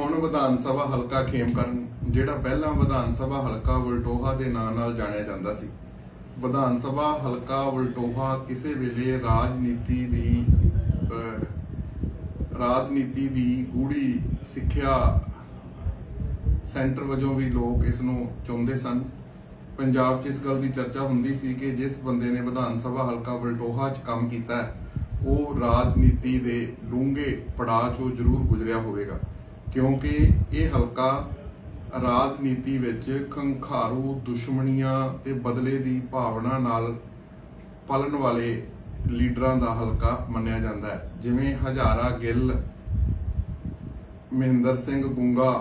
ਹੁਣ ਵਿਧਾਨ ਸਭਾ ਹਲਕਾ ਖੇਮਕਰਨ, ਜਿਹੜਾ ਪਹਿਲਾਂ ਵਿਧਾਨ ਸਭਾ ਹਲਕਾ ਵਲਟੋਹਾ ਦੇ ਨਾਂ ਨਾਲ ਜਾਣਿਆ ਜਾਂਦਾ ਸੀ। ਵਿਧਾਨ ਸਭਾ ਹਲਕਾ ਵਲਟੋਹਾ ਕਿਸੇ ਵੇਲੇ ਰਾਜਨੀਤੀ ਦੀ ਰਾਜਨੀਤੀ ਦੀ ਗੂੜੀ ਸਿੱਖਿਆ ਸੈਂਟਰ ਵਜੋਂ ਵੀ ਲੋਕ ਇਸ ਨੂੰ ਚਾਹੁੰਦੇ ਸਨ। ਪੰਜਾਬ 'ਚ ਇਸ ਗੱਲ ਦੀ ਚਰਚਾ ਹੁੰਦੀ ਸੀ ਕਿ ਜਿਸ ਬੰਦੇ ਨੇ ਵਿਧਾਨ ਸਭਾ ਹਲਕਾ ਵਲਟੋਹਾ 'ਚ ਕੰਮ ਕੀਤਾ ਉਹ ਰਾਜਨੀਤੀ ਦੇ ਡੂੰਘੇ ਪੜਾਅ 'ਚੋਂ ਜ਼ਰੂਰ ਗੁਜ਼ਰਿਆ ਹੋਵੇਗਾ। ਕਿਉਂਕਿ ਇਹ ਹਲਕਾ ਰਾਜਨੀਤੀ ਵਿੱਚ ਖੰਖਾਰੂ ਦੁਸ਼ਮਣੀਆਂ ਤੇ ਬਦਲੇ ਦੀ ਭਾਵਨਾ ਨਾਲ ਪਲਣ ਵਾਲੇ ਲੀਡਰਾਂ ਦਾ ਹਲਕਾ ਮੰਨਿਆ ਜਾਂਦਾ ਹੈ। ਜਿਵੇਂ ਹਜ਼ਾਰਾ ਗਿੱਲ, ਮਹਿੰਦਰ ਸਿੰਘ ਗੁੰਗਾ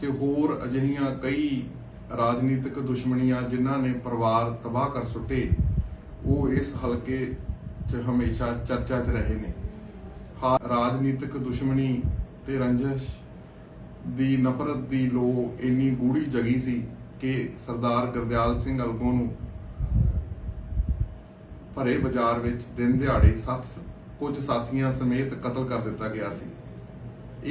ਤੇ ਹੋਰ ਅਜਿਹੀਆਂ ਕਈ ਰਾਜਨੀਤਿਕ ਦੁਸ਼ਮਣੀਆਂ ਜਿਨ੍ਹਾਂ ਨੇ ਪਰਿਵਾਰ ਤਬਾਹ ਕਰ ਸੁੱਟੇ, ਉਹ ਇਸ ਹਲਕੇ 'ਚ ਹਮੇਸ਼ਾ ਚਰਚਾ 'ਚ ਰਹੇ ਨੇ। ਰਾਜਨੀਤਿਕ ਦੁਸ਼ਮਣੀ ਤੇ ਰੰਜਿਸ਼ ਦੀ ਨਫ਼ਰਤ ਦੀ ਲੋ ਇੰਨੀ ਗੂੜੀ ਜਗੀ ਸੀ ਕਿ ਸਰਦਾਰ ਗੁਰਦਿਆਲ ਸਿੰਘ ਅਲਗੋ ਨੂੰ ਭਰੇ ਬਾਜ਼ਾਰ ਵਿੱਚ ਦਿਨ ਦਿਹਾੜੇ ਸੱਤ ਕੁਝ ਸਾਥੀਆਂ ਸਮੇਤ ਕਤਲ ਕਰ ਦਿੱਤਾ ਗਿਆ ਸੀ।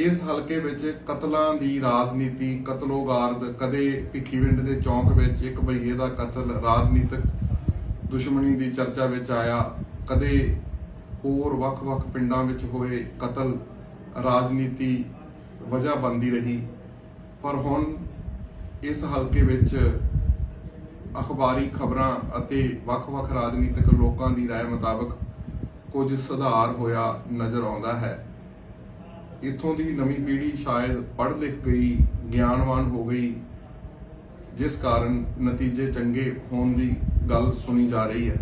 ਇਸ ਹਲਕੇ ਵਿੱਚ ਕਤਲਾਂ ਦੀ ਰਾਜਨੀਤੀ ਕਤਲੋਗਾਰਦ ਕਦੇ ਭਿੱਖੀਵਿੰਡ ਦੇ ਚੌਂਕ ਵਿੱਚ ਇੱਕ ਬਈਏ ਦਾ ਕਤਲ, ਰਾਜਨੀਤਿਕ ਦੁਸ਼ਮਣੀ ਦੀ ਚਰਚਾ ਵਿੱਚ ਆਇਆ, ਕਦੇ ਹੋਰ ਵੱਖ-ਵੱਖ ਪਿੰਡਾਂ ਵਿੱਚ ਹੋਏ ਕਤਲ। ਰਾਜਨੀਤੀ ਵਜ੍ਹਾ ਬਣਦੀ ਰਹੀ ਪਰ ਹੁਣ ਇਸ ਹਲਕੇ ਵਿੱਚ ਅਖਬਾਰੀ ਖਬਰਾਂ ਅਤੇ ਵੱਖ-ਵੱਖ ਰਾਜਨੀਤਿਕ ਲੋਕਾਂ ਦੀ رائے ਮੁਤਾਬਕ ਕੁਝ ਸੁਧਾਰ ਹੋਇਆ ਨਜ਼ਰ ਆਉਂਦਾ ਹੈ ਇੱਥੋਂ ਦੀ ਨਵੀਂ ਪੀੜ੍ਹੀ ਸ਼ਾਇਦ ਪੜ੍ਹ ਲਿਖ ਗਈ ਗਿਆਨਵਾਨ ਹੋ ਗਈ ਜਿਸ ਕਾਰਨ ਨਤੀਜੇ ਚੰਗੇ ਹੋਣ ਦੀ ਗੱਲ ਸੁਣੀ ਜਾ ਰਹੀ ਹੈ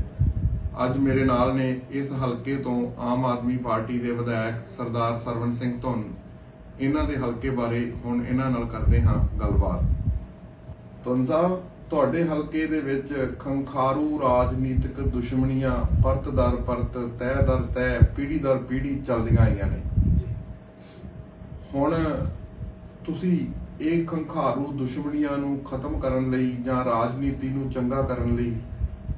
ਅੱਜ ਮੇਰੇ ਨਾਲ ਨੇ ਇਸ ਹਲਕੇ ਤੋਂ ਆਮ ਆਦਮੀ ਪਾਰਟੀ ਦੇ ਵਿਧਾਇਕ ਸਰਦਾਰ ਸਰਵਨ ਸਿੰਘ ਧੁੰਨ। ਇਹਨਾਂ ਦੇ ਹਲਕੇ ਬਾਰੇ ਹੁਣ ਇਹਨਾਂ ਨਾਲ ਕਰਦੇ ਹਾਂ ਗੱਲਬਾਤ। ਧੁੰਨ ਸਾਹਿਬ, ਤੁਹਾਡੇ ਹਲਕੇ ਦੇ ਵਿੱਚ ਖੰਖਾਰੂ ਰਾਜਨੀਤਿਕ ਦੁਸ਼ਮਣੀਆਂ ਪਰਤ ਦਰ ਪਰਤ, ਤਹਿ ਦਰ ਤਹਿ ਪੀੜੀ ਦਰ ਪੀੜੀ ਚੱਲਦੀਆਂ ਆਈਆਂ ਨੇ। ਹੁਣ ਤੁਸੀਂ ਇਹ ਖੰਖਾਰੂ ਦੁਸ਼ਮਣੀਆਂ ਨੂੰ ਖਤਮ ਕਰਨ ਲਈ ਜਾਂ ਰਾਜਨੀਤੀ ਨੂੰ ਚੰਗਾ ਕਰਨ ਲਈ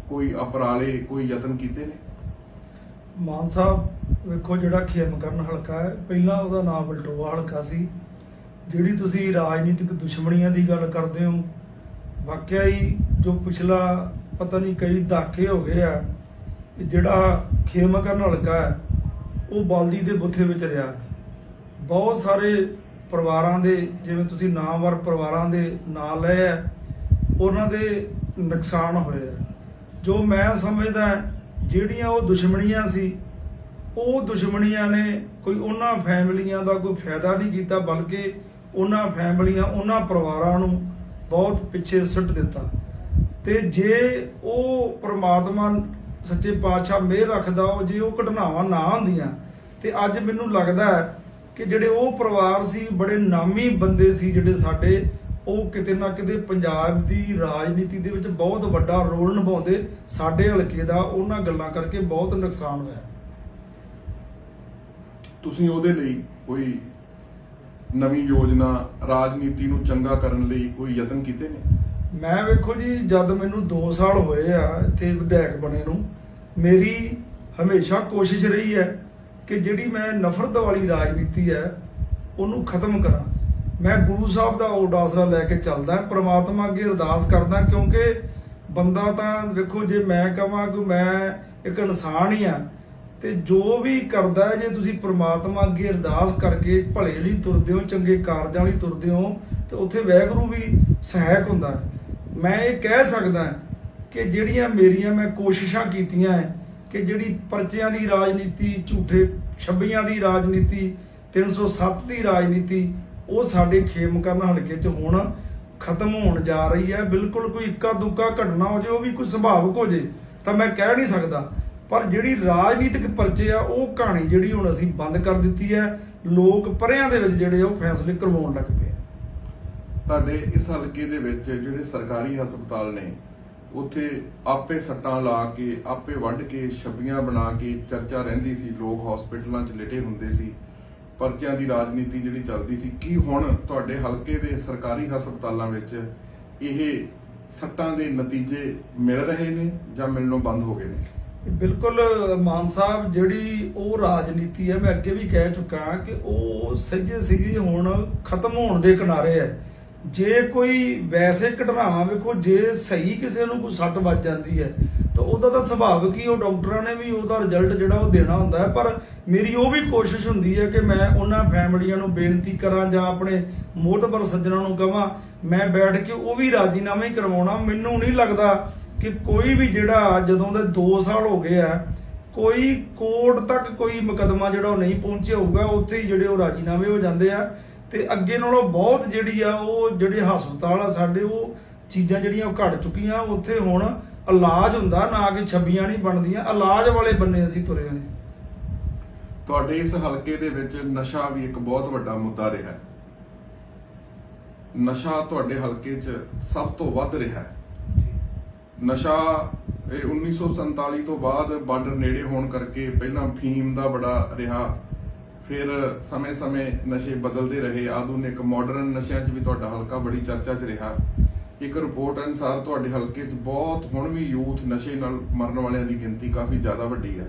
ਕੋਈ ਅਪਰਾਲੇ, ਕੋਈ ਯਤਨ ਕੀਤੇ ਨੇ? ਮਾਨ ਸਾਹਿਬ, ਵੇਖੋ ਜਿਹੜਾ ਖੇਮਕਰਨ ਹਲਕਾ ਹੈ, ਪਹਿਲਾਂ ਉਹਦਾ ਨਾਮ ਬਲਟੋਆ ਹਲਕਾ ਸੀ। ਜਿਹੜੀ ਤੁਸੀਂ ਰਾਜਨੀਤਿਕ ਦੁਸ਼ਮਣੀਆਂ ਦੀ ਗੱਲ ਕਰਦੇ ਹੋ, ਵਾਕਿਆ ਹੀ ਜੋ ਪਿਛਲਾ ਪਤਾ ਨਹੀਂ ਕਈ ਦਹਾਕੇ ਹੋ ਗਏ ਆ ਜਿਹੜਾ ਖੇਮਕਰਨ ਹਲਕਾ ਹੈ, ਉਹ ਬਲਦੀ ਦੇ ਬੁੱਥੇ ਵਿੱਚ ਰਿਹਾ। ਬਹੁਤ ਸਾਰੇ ਪਰਿਵਾਰਾਂ ਦੇ, ਜਿਵੇਂ ਤੁਸੀਂ ਨਾਮਵਰ ਪਰਿਵਾਰਾਂ ਦੇ ਨਾਂ ਲਏ ਆ, ਉਹਨਾਂ ਦੇ ਨੁਕਸਾਨ ਹੋਏ ਆ। ਜੋ ਮੈਂ ਸਮਝਦਾ ਜਿਹੜੀਆਂ ਉਹ ਦੁਸ਼ਮਣੀਆਂ ਸੀ, ਉਹ ਦੁਸ਼ਮਣੀਆਂ ਨੇ ਕੋਈ ਉਹਨਾਂ ਫੈਮਲੀਆਂ ਦਾ ਕੋਈ ਫਾਇਦਾ ਨਹੀਂ ਕੀਤਾ, ਬਲਕਿ ਉਹਨਾਂ ਫੈਮਲੀਆਂ, ਉਹਨਾਂ ਪਰਿਵਾਰਾਂ ਨੂੰ ਬਹੁਤ ਪਿੱਛੇ ਸੁੱਟ ਦਿੱਤਾ। ਤੇ ਜੇ ਉਹ ਪ੍ਰਮਾਤਮਾ ਸੱਚੇ ਪਾਤਸ਼ਾਹ ਮਿਹਰ ਰੱਖਦਾ, ਉਹ ਜੇ ਉਹ ਘਟਨਾਵਾਂ ਨਾ ਹੁੰਦੀਆਂ, ਤੇ ਅੱਜ ਮੈਨੂੰ ਲੱਗਦਾ ਹੈ ਕਿ ਜਿਹੜੇ ਉਹ ਪਰਿਵਾਰ ਸੀ, ਬੜੇ ਨਾਮੀ ਬੰਦੇ ਸੀ ਜਿਹੜੇ ਸਾਡੇ ਉਹ ਕਿਤੇ ਨਾ ਕਿਤੇ ਪੰਜਾਬ ਦੀ ਰਾਜਨੀਤੀ ਦੇ ਵਿੱਚ ਬਹੁਤ ਵੱਡਾ ਰੋਲ ਨਿਭਾਉਂਦੇ ਸਾਡੇ ਹਲਕੇ ਦਾ ਉਹਨਾਂ ਗੱਲਾਂ ਕਰਕੇ ਬਹੁਤ ਨੁਕਸਾਨ ਹੋਇਆ। ਤੁਸੀਂ ਉਹਦੇ ਲਈ ਕੋਈ ਨਵੀਂ ਯੋਜਨਾ ਰਾਜਨੀਤੀ ਨੂੰ ਚੰਗਾ ਕਰਨ ਲਈ ਕੋਈ ਯਤਨ ਕੀਤੇ ਨੇ? ਮੈਂ ਵੇਖੋ ਜੀ ਜਦ ਮੈਨੂੰ 2 ਸਾਲ ਹੋਏ ਆ ਇੱਥੇ ਵਿਧਾਇਕ ਬਣੇ ਨੂੰ ਮੇਰੀ ਹਮੇਸ਼ਾ ਕੋਸ਼ਿਸ਼ ਰਹੀ ਹੈ ਕਿ ਜਿਹੜੀ ਮੈਂ ਨਫ਼ਰਤ ਵਾਲੀ ਰਾਜਨੀਤੀ ਹੈ ਉਹਨੂੰ ਖਤਮ ਕਰਾਂ। ਮੈਂ ਗੁਰੂ ਸਾਹਿਬ ਦਾ ਓਟ ਆਸਰਾ ਲੈ ਕੇ ਚੱਲਦਾ, ਪ੍ਰਮਾਤਮਾ ਅੱਗੇ ਅਰਦਾਸ ਕਰਦਾ, ਕਿਉਂਕਿ ਬੰਦਾ ਤਾਂ ਵੇਖੋ ਜੇ ਮੈਂ ਕਹਾਂ ਕਿ ਮੈਂ ਇੱਕ ਇਨਸਾਨ ਹੀ ਆ ਤੇ ਜੋ ਵੀ ਕਰਦਾ ਜੇ ਤੁਸੀਂ ਪ੍ਰਮਾਤਮਾ ਅੱਗੇ ਅਰਦਾਸ ਕਰਕੇ ਭਲੇ ਲਈ ਤੁਰਦੇ ਹੋ, ਚੰਗੇ ਕਾਰਜਾਂ ਲਈ ਤੁਰਦੇ ਹੋ, ਤੇ ਉੱਥੇ ਵੈਗਰੂ ਵੀ ਸਹਾਇਕ ਹੁੰਦਾ ਮੈਂ ਇਹ ਕਹਿ ਸਕਦਾ ਕਿ ਜਿਹੜੀਆਂ ਮੇਰੀਆਂ ਮੈਂ ਕੋਸ਼ਿਸ਼ਾਂ ਕੀਤੀਆਂ ਹੈ, ਕਿ ਜਿਹੜੀ ਪਰਚਿਆਂ ਦੀ ਰਾਜਨੀਤੀ, ਝੂਠੇ ਛੱਬੀਆਂ ਦੀ ਰਾਜਨੀਤੀ 307 ਦੀ ਰਾਜਨੀਤੀ ਉਹ ਸਾਡੇ ਖੇਮਕਰਨ ਹਲਕੇ 'ਚ ਹੁਣ ਖਤਮ ਹੋਣ ਜਾ ਰਹੀ ਹੈ। ਬਿਲਕੁਲ ਕੋਈ ਇੱਕਾ ਦੁੱਕਾ ਘਟਨਾ ਹੋ ਜੇ, ਉਹ ਵੀ ਕੋਈ ਸੁਭਾਵਿਕ ਹੋ ਜੇ, ਤਾਂ ਮੈਂ ਕਹਿ ਨਹੀਂ ਸਕਦਾ। ਪਰ ਜਿਹੜੀ ਰਾਜਨੀਤਿਕ ਪਰਚੇ ਆ, ਉਹ ਕਹਾਣੀ ਜਿਹੜੀ ਹੁਣ ਅਸੀਂ ਬੰਦ ਕਰ ਦਿੱਤੀ ਹੈ, ਲੋਕ ਪਰਿਆਂ ਦੇ ਵਿੱਚ ਜਿਹੜੇ ਉਹ ਫੈਸਲੇ ਕਰਵਾਉਣ ਲੱਗ ਪਏ। ਤੁਹਾਡੇ ਇਸ ਹਲਕੇ ਦੇ ਵਿੱਚ ਜਿਹੜੇ ਸਰਕਾਰੀ ਹਸਪਤਾਲ ਨੇ, ਉੱਥੇ ਆਪੇ ਸੱਟਾਂ ਲਾ ਕੇ, ਆਪੇ ਵੱਢ ਕੇ, ਛੱਬੀਆਂ ਬਣਾ ਕੇ ਚਰਚਾ ਰਹਿੰਦੀ ਸੀ। ਲੋਕ ਹਸਪੀਟਲਾਂ 'ਚ ਲਿਟੇ ਹੁੰਦੇ ਸੀ। ਪਰਚਿਆਂ ਦੀ ਰਾਜਨੀਤੀ ਜਿਹੜੀ ਚੱਲਦੀ ਸੀ, ਕੀ ਹੁਣ ਤੁਹਾਡੇ ਹਲਕੇ ਦੇ ਸਰਕਾਰੀ ਹਸਪਤਾਲਾਂ ਵਿੱਚ ਇਹ ਸੱਟਾਂ ਦੇ ਨਤੀਜੇ ਮਿਲ ਰਹੇ ਨੇ ਜਾਂ ਮਿਲਣੋਂ ਬੰਦ ਹੋ ਗਏ ਨੇ? ਬਿਲਕੁਲ, ਮਾਨ ਸਾਹਿਬ, ਜਿਹੜੀ ਉਹ ਰਾਜਨੀਤੀ ਹੈ, ਮੈਂ ਅੱਗੇ ਵੀ ਕਹਿ ਚੁੱਕਾ ਕਿ ਉਹ ਸੱਜੇ ਸਿੱਧੀ ਹੁਣ ਖਤਮ ਹੋਣ ਦੇ ਕਿਨਾਰੇ ਹੈ। ਜੇ ਕੋਈ ਵੈਸੇ ਘਟਨਾਵਾਂ ਵੇਖੋ, ਜੇ ਸਹੀ ਕਿਸੇ ਨੂੰ ਕੋਈ ਸੱਟ ਵੱਜ ਜਾਂਦੀ ਹੈ ਤਾਂ ਉਹਦਾ ਤਾਂ ਸੁਭਾਵਿਕ ਹੀ ਉਹ ਡਾਕਟਰਾਂ ਨੇ ਵੀ ਉਹਦਾ ਰਿਜ਼ਲਟ ਜਿਹੜਾ ਉਹ ਦੇਣਾ ਹੁੰਦਾ ਹੈ, ਪਰ ਮੇਰੀ ਉਹ ਵੀ ਕੋਸ਼ਿਸ਼ ਹੁੰਦੀ ਹੈ ਕਿ ਮੈਂ ਉਹਨਾਂ ਫੈਮਲੀਆਂ ਨੂੰ ਬੇਨਤੀ ਕਰਾਂ ਜਾਂ ਆਪਣੇ ਮੋਤਬਰ ਸੱਜਣਾਂ ਨੂੰ ਕਹਾਂ, ਮੈਂ ਬੈਠ ਕੇ ਉਹ ਵੀ ਰਾਜੀਨਾਮਾ ਹੀ ਕਰਵਾਉਣਾ। ਮੈਨੂੰ ਨਹੀਂ ਲੱਗਦਾ ਕਿ ਕੋਈ ਵੀ ਜਿਹੜਾ ਜਦੋਂ ਦੇ 2 ਸਾਲ ਹੋ ਗਏ ਆ, ਕੋਈ ਕੋਰਟ ਤੱਕ ਕੋਈ ਮੁਕਦਮਾ ਜਿਹੜਾ ਉਹ ਨਹੀਂ ਪਹੁੰਚਿਆ ਹੋਊਗਾ, ਉੱਥੇ ਹੀ ਜਿਹੜੇ ਉਹ ਰਾਜੀਨਾਮੇ ਹੋ ਜਾਂਦੇ ਆ। ਤੇ ਅੱਗੇ ਨਾਲੋਂ ਬਹੁਤ ਜਿਹੜੀ ਆ, ਉਹ ਜਿਹੜੇ ਹਸਪਤਾਲ ਆ ਸਾਡੇ, ਉਹ ਚੀਜ਼ਾਂ ਜਿਹੜੀਆਂ ਉਹ ਘਟ ਚੁੱਕੀਆਂ। ਉੱਥੇ ਹੁਣ ਇਲਾਜ ਹੁੰਦਾ, ਨਾ ਕਿ ਛੱਬੀਆਂ ਨਹੀਂ ਬਣਦੀਆਂ। ਇਲਾਜ ਵਾਲੇ ਬੰਨੇ ਅਸੀਂ ਤੁਰੇ ਹੋਏ। ਤੁਹਾਡੇ ਇਸ ਹਲਕੇ ਦੇ ਵਿੱਚ ਨਸ਼ਾ ਵੀ ਇੱਕ ਬਹੁਤ ਵੱਡਾ ਮੁੱਦਾ ਰਿਹਾ ਹੈ। ਨਸ਼ਾ ਤੁਹਾਡੇ ਹਲਕੇ 'ਚ ਸਭ ਤੋਂ ਵੱਧ ਰਿਹਾ ਹੈ। ਨਸ਼ਾ ਇਹ 1947 ਤੋਂ ਬਾਅਦ ਬਾਰਡਰ ਨੇੜੇ ਹੋਣ ਕਰਕੇ ਪਹਿਲਾਂ ਫੀਮ ਦਾ ਬੜਾ ਰਿਹਾ। ਫਿਰ ਸਮੇਂ-ਸਮੇਂ ਨਸ਼ੇ ਬਦਲਦੇ ਰਹੇ। ਆਧੁਨਿਕ ਮਾਡਰਨ ਨਸ਼ਿਆਂ 'ਚ ਵੀ ਤੁਹਾਡਾ ਹਲਕਾ ਬੜੀ ਚਰਚਾ 'ਚ ਰਿਹਾ। ਇੱਕ ਰਿਪੋਰਟ ਅਨੁਸਾਰ ਤੁਹਾਡੇ ਹਲਕੇ 'ਚ ਬਹੁਤ ਹੁਣ ਵੀ ਯੂਥ ਨਸ਼ੇ ਨਾਲ ਮਰਨ ਵਾਲਿਆਂ ਦੀ ਗਿਣਤੀ ਕਾਫੀ ਜ਼ਿਆਦਾ ਵੱਡੀ ਹੈ।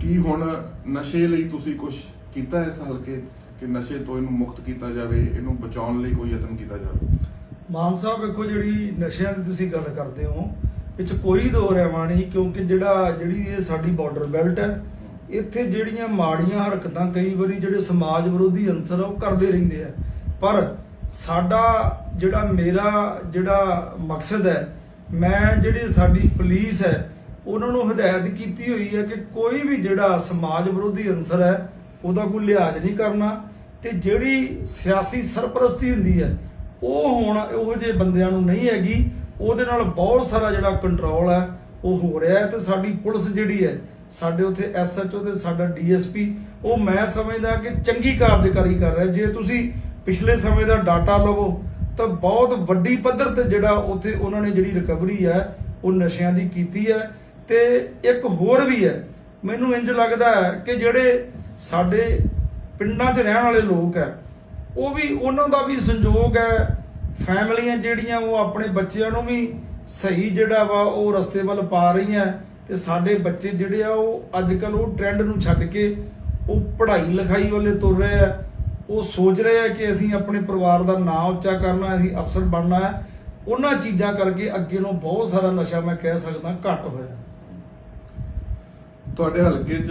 ਕੀ ਹੁਣ ਨਸ਼ੇ ਲਈ ਤੁਸੀਂ ਕੁਝ ਕੀਤਾ ਇਸ ਹਲਕੇ ਕਿ ਨਸ਼ੇ ਤੋਂ ਇਹਨੂੰ ਮੁਕਤ ਕੀਤਾ ਜਾਵੇ, ਇਹਨੂੰ ਬਚਾਉਣ ਲਈ ਕੋਈ ਯਤਨ ਕੀਤਾ ਜਾਵੇ? ਮਾਨ ਸਾਹਿਬ ਵੇਖੋ ਜਿਹੜੀ ਨਸ਼ਿਆਂ ਦੀ ਤੁਸੀਂ ਗੱਲ ਕਰਦੇ ਹੋ ਇਹ ਕੋਈ ਦੋ ਰਹਿਵਾ ਨਹੀਂ, ਕਿਉਂਕਿ ਜਿਹੜਾ ਜਿਹੜੀ ਇਹ ਸਾਡੀ ਬਾਰਡਰ ਬੈਲਟ ਹੈ, ਇੱਥੇ ਜਿਹੜੀਆਂ ਮਾੜੀਆਂ ਹਰਕਤਾਂ ਕਈ ਵਾਰੀ ਜਿਹੜੇ ਸਮਾਜ ਵਿਰੋਧੀ ਅੰਸਰ ਉਹ ਕਰਦੇ ਰਹਿੰਦੇ ਆ। ਪਰ ਸਾਡਾ ਜਿਹੜਾ ਮੇਰਾ ਜਿਹੜਾ ਮਕਸਦ ਹੈ, ਮੈਂ ਜਿਹੜੀ ਸਾਡੀ ਪੁਲਿਸ ਹੈ, ਉਹਨਾਂ ਨੂੰ ਹਦਾਇਤ ਕੀਤੀ ਹੋਈ ਹੈ ਕਿ ਕੋਈ ਵੀ ਜਿਹੜਾ ਸਮਾਜ ਵਿਰੋਧੀ ਅੰਸਰ ਹੈ, ਉਹਦਾ ਕੋਈ ਲਿਹਾਜ਼ ਨਹੀਂ ਕਰਨਾ। ਤੇ ਜਿਹੜੀ ਸਿਆਸੀ ਸਰਪ੍ਰਸਤੀ ਹੁੰਦੀ ਹੈ, ਉਹ ਹੁਣ ਇਹੋ ਜਿਹੇ ਬੰਦਿਆਂ ਨੂੰ ਨਹੀਂ ਹੈਗੀ। ਉਹਦੇ ਨਾਲ ਬਹੁਤ ਸਾਰਾ ਜਿਹੜਾ ਕੰਟਰੋਲ ਹੈ, ਉਹ ਹੋ ਰਿਹਾ ਹੈ। ਤੇ ਸਾਡੀ ਪੁਲਿਸ ਜਿਹੜੀ ਹੈ, ਸਾਡੇ ਉੱਥੇ ਐਸਐਚਓ ਤੇ ਸਾਡਾ ਡੀਐਸਪੀ ਉਹ ਮੈਂ ਸਮਝਦਾ ਕਿ ਚੰਗੀ ਕਾਰਜਕਾਰੀ ਕਰ ਰਿਹਾ। ਜੇ ਤੁਸੀਂ ਪਿਛਲੇ ਸਮੇਂ ਦਾ ਡਾਟਾ ਲਵੋ ਤਾਂ ਬਹੁਤ ਵੱਡੀ ਪੱਧਰ ਤੇ ਜਿਹੜਾ ਉੱਥੇ ਉਹਨਾਂ ਨੇ ਜਿਹੜੀ ਰਿਕਵਰੀ ਹੈ, ਉਹ ਨਸ਼ਿਆਂ ਦੀ ਕੀਤੀ ਹੈ ਤੇ ਇੱਕ ਹੋਰ ਵੀ ਹੈ। ਮੈਨੂੰ ਇੰਜ ਲੱਗਦਾ ਹੈ ਕਿ ਜਿਹੜੇ ਸਾਡੇ ਪਿੰਡਾਂ 'ਚ ਰਹਿਣ ਵਾਲੇ ਲੋਕ ਹੈ, ਉਹ ਵੀ ਉਹਨਾਂ ਦਾ ਵੀ ਸੰਯੋਗ ਹੈ, ਫੈਮਲੀਆਂ ਜਿਹੜੀਆਂ ਉਹ ਆਪਣੇ ਬੱਚਿਆਂ ਨੂੰ ਵੀ ਸਹੀ ਜਿਹੜਾ ਵਾ ਉਹ ਰਸਤੇ ਵੱਲ ਪਾ ਰਹੀਆਂ ਤੇ ਸਾਡੇ ਬੱਚੇ ਜਿਹੜੇ ਆ ਉਹ ਅੱਜ ਕੱਲ ਉਹ ਟ੍ਰੈਂਡ ਨੂੰ ਛੱਡ ਕੇ ਉਹ ਪੜ੍ਹਾਈ ਲਿਖਾਈ ਵੱਲੇ ਤੁਰ ਰਹੇ ਆ। ਉਹ ਸੋਚ ਰਹੇ ਆ ਕਿ ਅਸੀਂ ਆਪਣੇ ਪਰਿਵਾਰ ਦਾ ਨਾਂ ਉੱਚਾ ਕਰਨਾ ਅਸੀਂ ਅਫਸਰ ਬਣਨਾ ਹੈ। ਉਹਨਾਂ ਚੀਜ਼ਾਂ ਕਰਕੇ ਅੱਗੇ ਨੂੰ ਬਹੁਤ ਸਾਰਾ ਨਸ਼ਾ ਮੈਂ ਕਹਿ ਸਕਦਾ ਘਟ ਹੋਇਆ। ਤੁਹਾਡੇ ਹਲਕੇ 'ਚ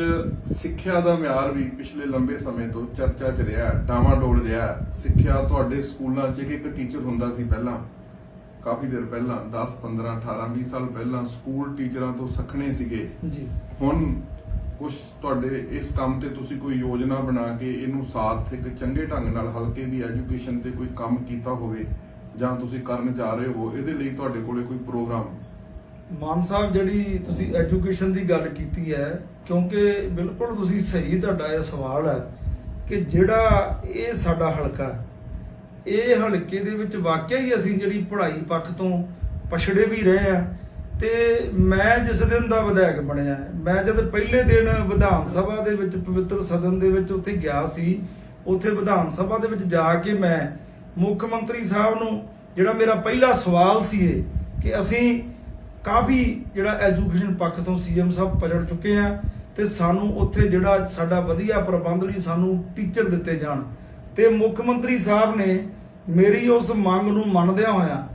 ਸਿੱਖਿਆ ਦਾ ਮਿਆਰ ਵੀ ਪਿਛਲੇ ਲੰਬੇ ਸਮੇਂ ਤੋਂ ਚਰਚਾ 'ਚ ਰਿਹਾ ਹੈ, ਡਾਵਾਂਡੋਲ ਰਿਹਾ। ਸਿੱਖਿਆ ਤੁਹਾਡੇ ਸਕੂਲਾਂ 'ਚ ਇੱਕ ਟੀਚਰ ਹੁੰਦਾ ਸੀ ਪਹਿਲਾਂ ਕਾਫੀ ਦੇਰ ਪਹਿਲਾਂ 10 15 18 20 ਸਾਲ ਪਹਿਲਾਂ ਸਕੂਲ ਟੀਚਰਾਂ ਤੋਂ ਸਖਣੇ ਸੀਗੇ। ਜੀ। ਹੁਣ ਕੁਝ ਤੁਹਾਡੇ ਇਸ ਕੰਮ ਤੇ ਤੁਸੀਂ ਕੋਈ ਯੋਜਨਾ ਬਣਾ ਕੇ ਇਹਨੂੰ ਸਾਰਥਕ ਚੰਗੇ ਢੰਗ ਨਾਲ ਹਲਕੇ ਦੀ ਐਜੂਕੇਸ਼ਨ ਤੇ ਕੋਈ ਕੰਮ ਕੀਤਾ ਹੋਵੇ ਜਾਂ ਤੁਸੀਂ ਕਰਨ ਜਾ ਰਹੇ ਹੋ ਇਹਦੇ ਲਈ ਤੁਹਾਡੇ ਕੋਲੇ ਕੋਈ ਪ੍ਰੋਗਰਾਮ? ਮਾਨ ਸਾਹਿਬ ਜਿਹੜੀ ਤੁਸੀਂ ਐਜੂਕੇਸ਼ਨ ਦੀ ਗੱਲ ਕੀਤੀ ਹੈ ਕਿਉਂਕਿ ਬਿਲਕੁਲ ਤੁਸੀਂ ਸਹੀ ਤੁਹਾਡਾ ਇਹ ਸਵਾਲ ਹੈ ਕਿ ਜਿਹੜਾ ਇਹ ਸਾਡਾ ਹਲਕਾ ਹੈ, ਇਹ ਹਲਕੇ ਦੇ ਵਿੱਚ ਵਾਕਿਆ ਹੀ ਅਸੀਂ ਜਿਹੜੀ ਪੜ੍ਹਾਈ ਪੱਖ ਤੋਂ ਪਛੜੇ ਵੀ ਰਹੇ ਆ ਤੇ ਮੈਂ ਜਿਸ ਦਿਨ ਦਾ ਵਿਧਾਇਕ ਬਣਿਆ, ਮੈਂ ਜਦ ਪਹਿਲੇ ਦਿਨ ਵਿਧਾਨ ਸਭਾ ਦੇ ਵਿੱਚ ਪਵਿੱਤਰ ਸਦਨ ਦੇ ਵਿੱਚ ਉੱਥੇ ਗਿਆ ਸੀ, ਉੱਥੇ ਵਿਧਾਨ ਸਭਾ ਦੇ ਵਿੱਚ ਜਾ ਕੇ ਮੈਂ ਮੁੱਖ ਮੰਤਰੀ ਸਾਹਿਬ ਨੂੰ ਜਿਹੜਾ ਮੇਰਾ ਪਹਿਲਾ ਸਵਾਲ ਸੀ ਇਹ, ਕਿ ਅਸੀਂ ਕਾਫੀ ਜਿਹੜਾ ਐਜੂਕੇਸ਼ਨ ਪੱਖ ਤੋਂ ਸੀਐਮ ਸਾਹਿਬ ਪਜੜ ਚੁੱਕੇ ਆ ਤੇ ਸਾਨੂੰ ਉੱਥੇ ਜਿਹੜਾ ਸਾਡਾ ਵਧੀਆ ਪ੍ਰਬੰਧ ਲਈ ਸਾਨੂੰ ਟੀਚਰ ਦਿੱਤੇ ਜਾਣ। ਤੇ ਮੁੱਖ ਮੰਤਰੀ ਸਾਹਿਬ ਨੇ ਮੇਰੀ ਉਸ ਮੰਗ ਨੂੰ ਮੰਨਦਿਆਂ ਹੋਇਆ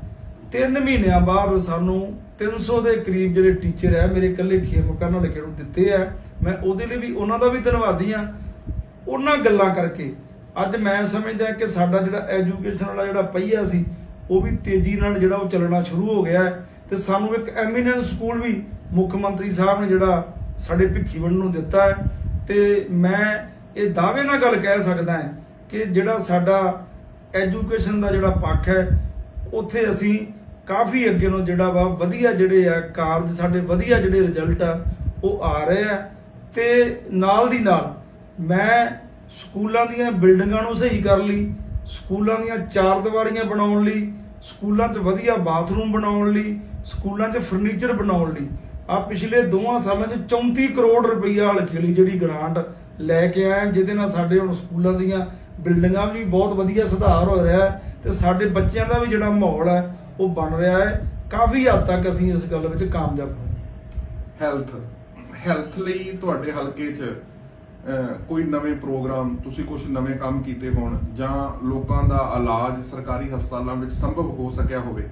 ਤਿੰਨ ਮਹੀਨਿਆਂ ਬਾਅਦ ਸਾਨੂੰ 300 ਦੇ ਕਰੀਬ ਜਿਹੜੇ ਟੀਚਰ ਹੈ ਮੇਰੇ ਇਕੱਲੇ ਖੇਮ ਕਰਨ ਵਾਲੇ ਨੂੰ ਦਿੱਤੇ ਆ, ਮੈਂ ਉਹਦੇ ਲਈ ਵੀ ਉਹਨਾਂ ਦਾ ਵੀ ਧੰਨਵਾਦੀ ਆ ਉਹਨਾਂ ਗੱਲਾਂ ਕਰਕੇ ਅੱਜ ਮੈਂ ਸਮਝਦਾ ਕਿ ਸਾਡਾ ਜਿਹੜਾ ਐਜੂਕੇਸ਼ਨ ਵਾਲਾ ਜਿਹੜਾ ਪਹੀਆ ਸੀ, ਉਹ ਵੀ ਤੇਜ਼ੀ ਨਾਲ ਜਿਹੜਾ ਉਹ ਚੱਲਣਾ ਸ਼ੁਰੂ ਹੋ ਗਿਆ ਹੈ ਤੇ ਸਾਨੂੰ ਇੱਕ ਐਮੀਨੈਂਸ ਸਕੂਲ ਵੀ ਮੁੱਖ ਮੰਤਰੀ ਸਾਹਿਬ ਨੇ ਜਿਹੜਾ ਸਾਡੇ ਭਿੱਖੀਵੰਡ ਨੂੰ ਦਿੱਤਾ ਹੈ। ਤੇ ਮੈਂ ਇਹ ਦਾਅਵੇ ਨਾਲ ਗੱਲ ਕਹਿ ਸਕਦਾ ਹਾਂ ਕਿ ਜਿਹੜਾ ਸਾਡਾ ਐਜੂਕੇਸ਼ਨ ਦਾ ਜਿਹੜਾ ਪੱਖ ਹੈ, ਉੱਥੇ ਅਸੀਂ ਕਾਫੀ ਅੱਗੇ ਨੂੰ ਜਿਹੜਾ ਵਾ ਵਧੀਆ ਜਿਹੜੇ ਆ ਕਾਰਜ, ਸਾਡੇ ਵਧੀਆ ਜਿਹੜੇ ਰਿਜ਼ਲਟ ਆ, ਉਹ ਆ ਰਹੇ ਆ। ਤੇ ਨਾਲ ਦੀ ਨਾਲ ਮੈਂ ਸਕੂਲਾਂ ਦੀਆਂ ਬਿਲਡਿੰਗਾਂ ਨੂੰ ਸਹੀ ਕਰ ਲਈ, ਸਕੂਲਾਂ ਦੀਆਂ ਚਾਰ ਦੀਵਾਰੀਆਂ ਬਣਾਉਣ ਲਈ, ਸਕੂਲਾਂ 'ਚ ਵਧੀਆ ਬਾਥਰੂਮ ਬਣਾਉਣ ਲਈ, ਸਕੂਲਾਂ 'ਚ ਫਰਨੀਚਰ ਬਣਾਉਣ ਲਈ। ਆ ਪਿਛਲੇ ਦੋਹਾਂ ਸਾਲਾਂ 'ਚ 34 ਕਰੋੜ ਰੁਪਈਆ ਹਲਕੇ ਲਈ ਜਿਹੜੀ ਗ੍ਰਾਂਟ ਲੈ ਕੇ ਆਇਆ ਜਿਹਦੇ ਨਾਲ ਸਾਡੇ ਹੁਣ ਸਕੂਲਾਂ ਦੀਆਂ ਬਿਲਡਿੰਗਾਂ ਵੀ ਬਹੁਤ ਵਧੀਆ ਸੁਧਾਰ ਹੋ ਰਿਹਾ ਹੈ ਤੇ ਸਾਡੇ ਬੱਚਿਆਂ ਦਾ ਵੀ ਜਿਹੜਾ ਮਾਹੌਲ ਹੈ ਉਹ ਬਣ ਰਿਹਾ ਹੈ। ਕਾਫੀ ਹੱਦ ਤੱਕ ਅਸੀਂ ਇਸ ਗੱਲ ਵਿੱਚ ਕਾਮਯਾਬ ਹੋਏ। ਹੈਲਥ ਹੈਲਥ ਲਈ ਤੁਹਾਡੇ ਹਲਕੇ 'ਚ ਕੋਈ ਨਵੇਂ ਪ੍ਰੋਗਰਾਮ, ਤੁਸੀਂ ਕੁਝ ਨਵੇਂ ਕੰਮ ਕੀਤੇ ਹੋਣ ਜਾਂ ਲੋਕਾਂ ਦਾ ਇਲਾਜ ਸਰਕਾਰੀ ਹਸਪਤਾਲਾਂ ਵਿੱਚ ਸੰਭਵ ਹੋ ਸਕਿਆ ਹੋਵੇ,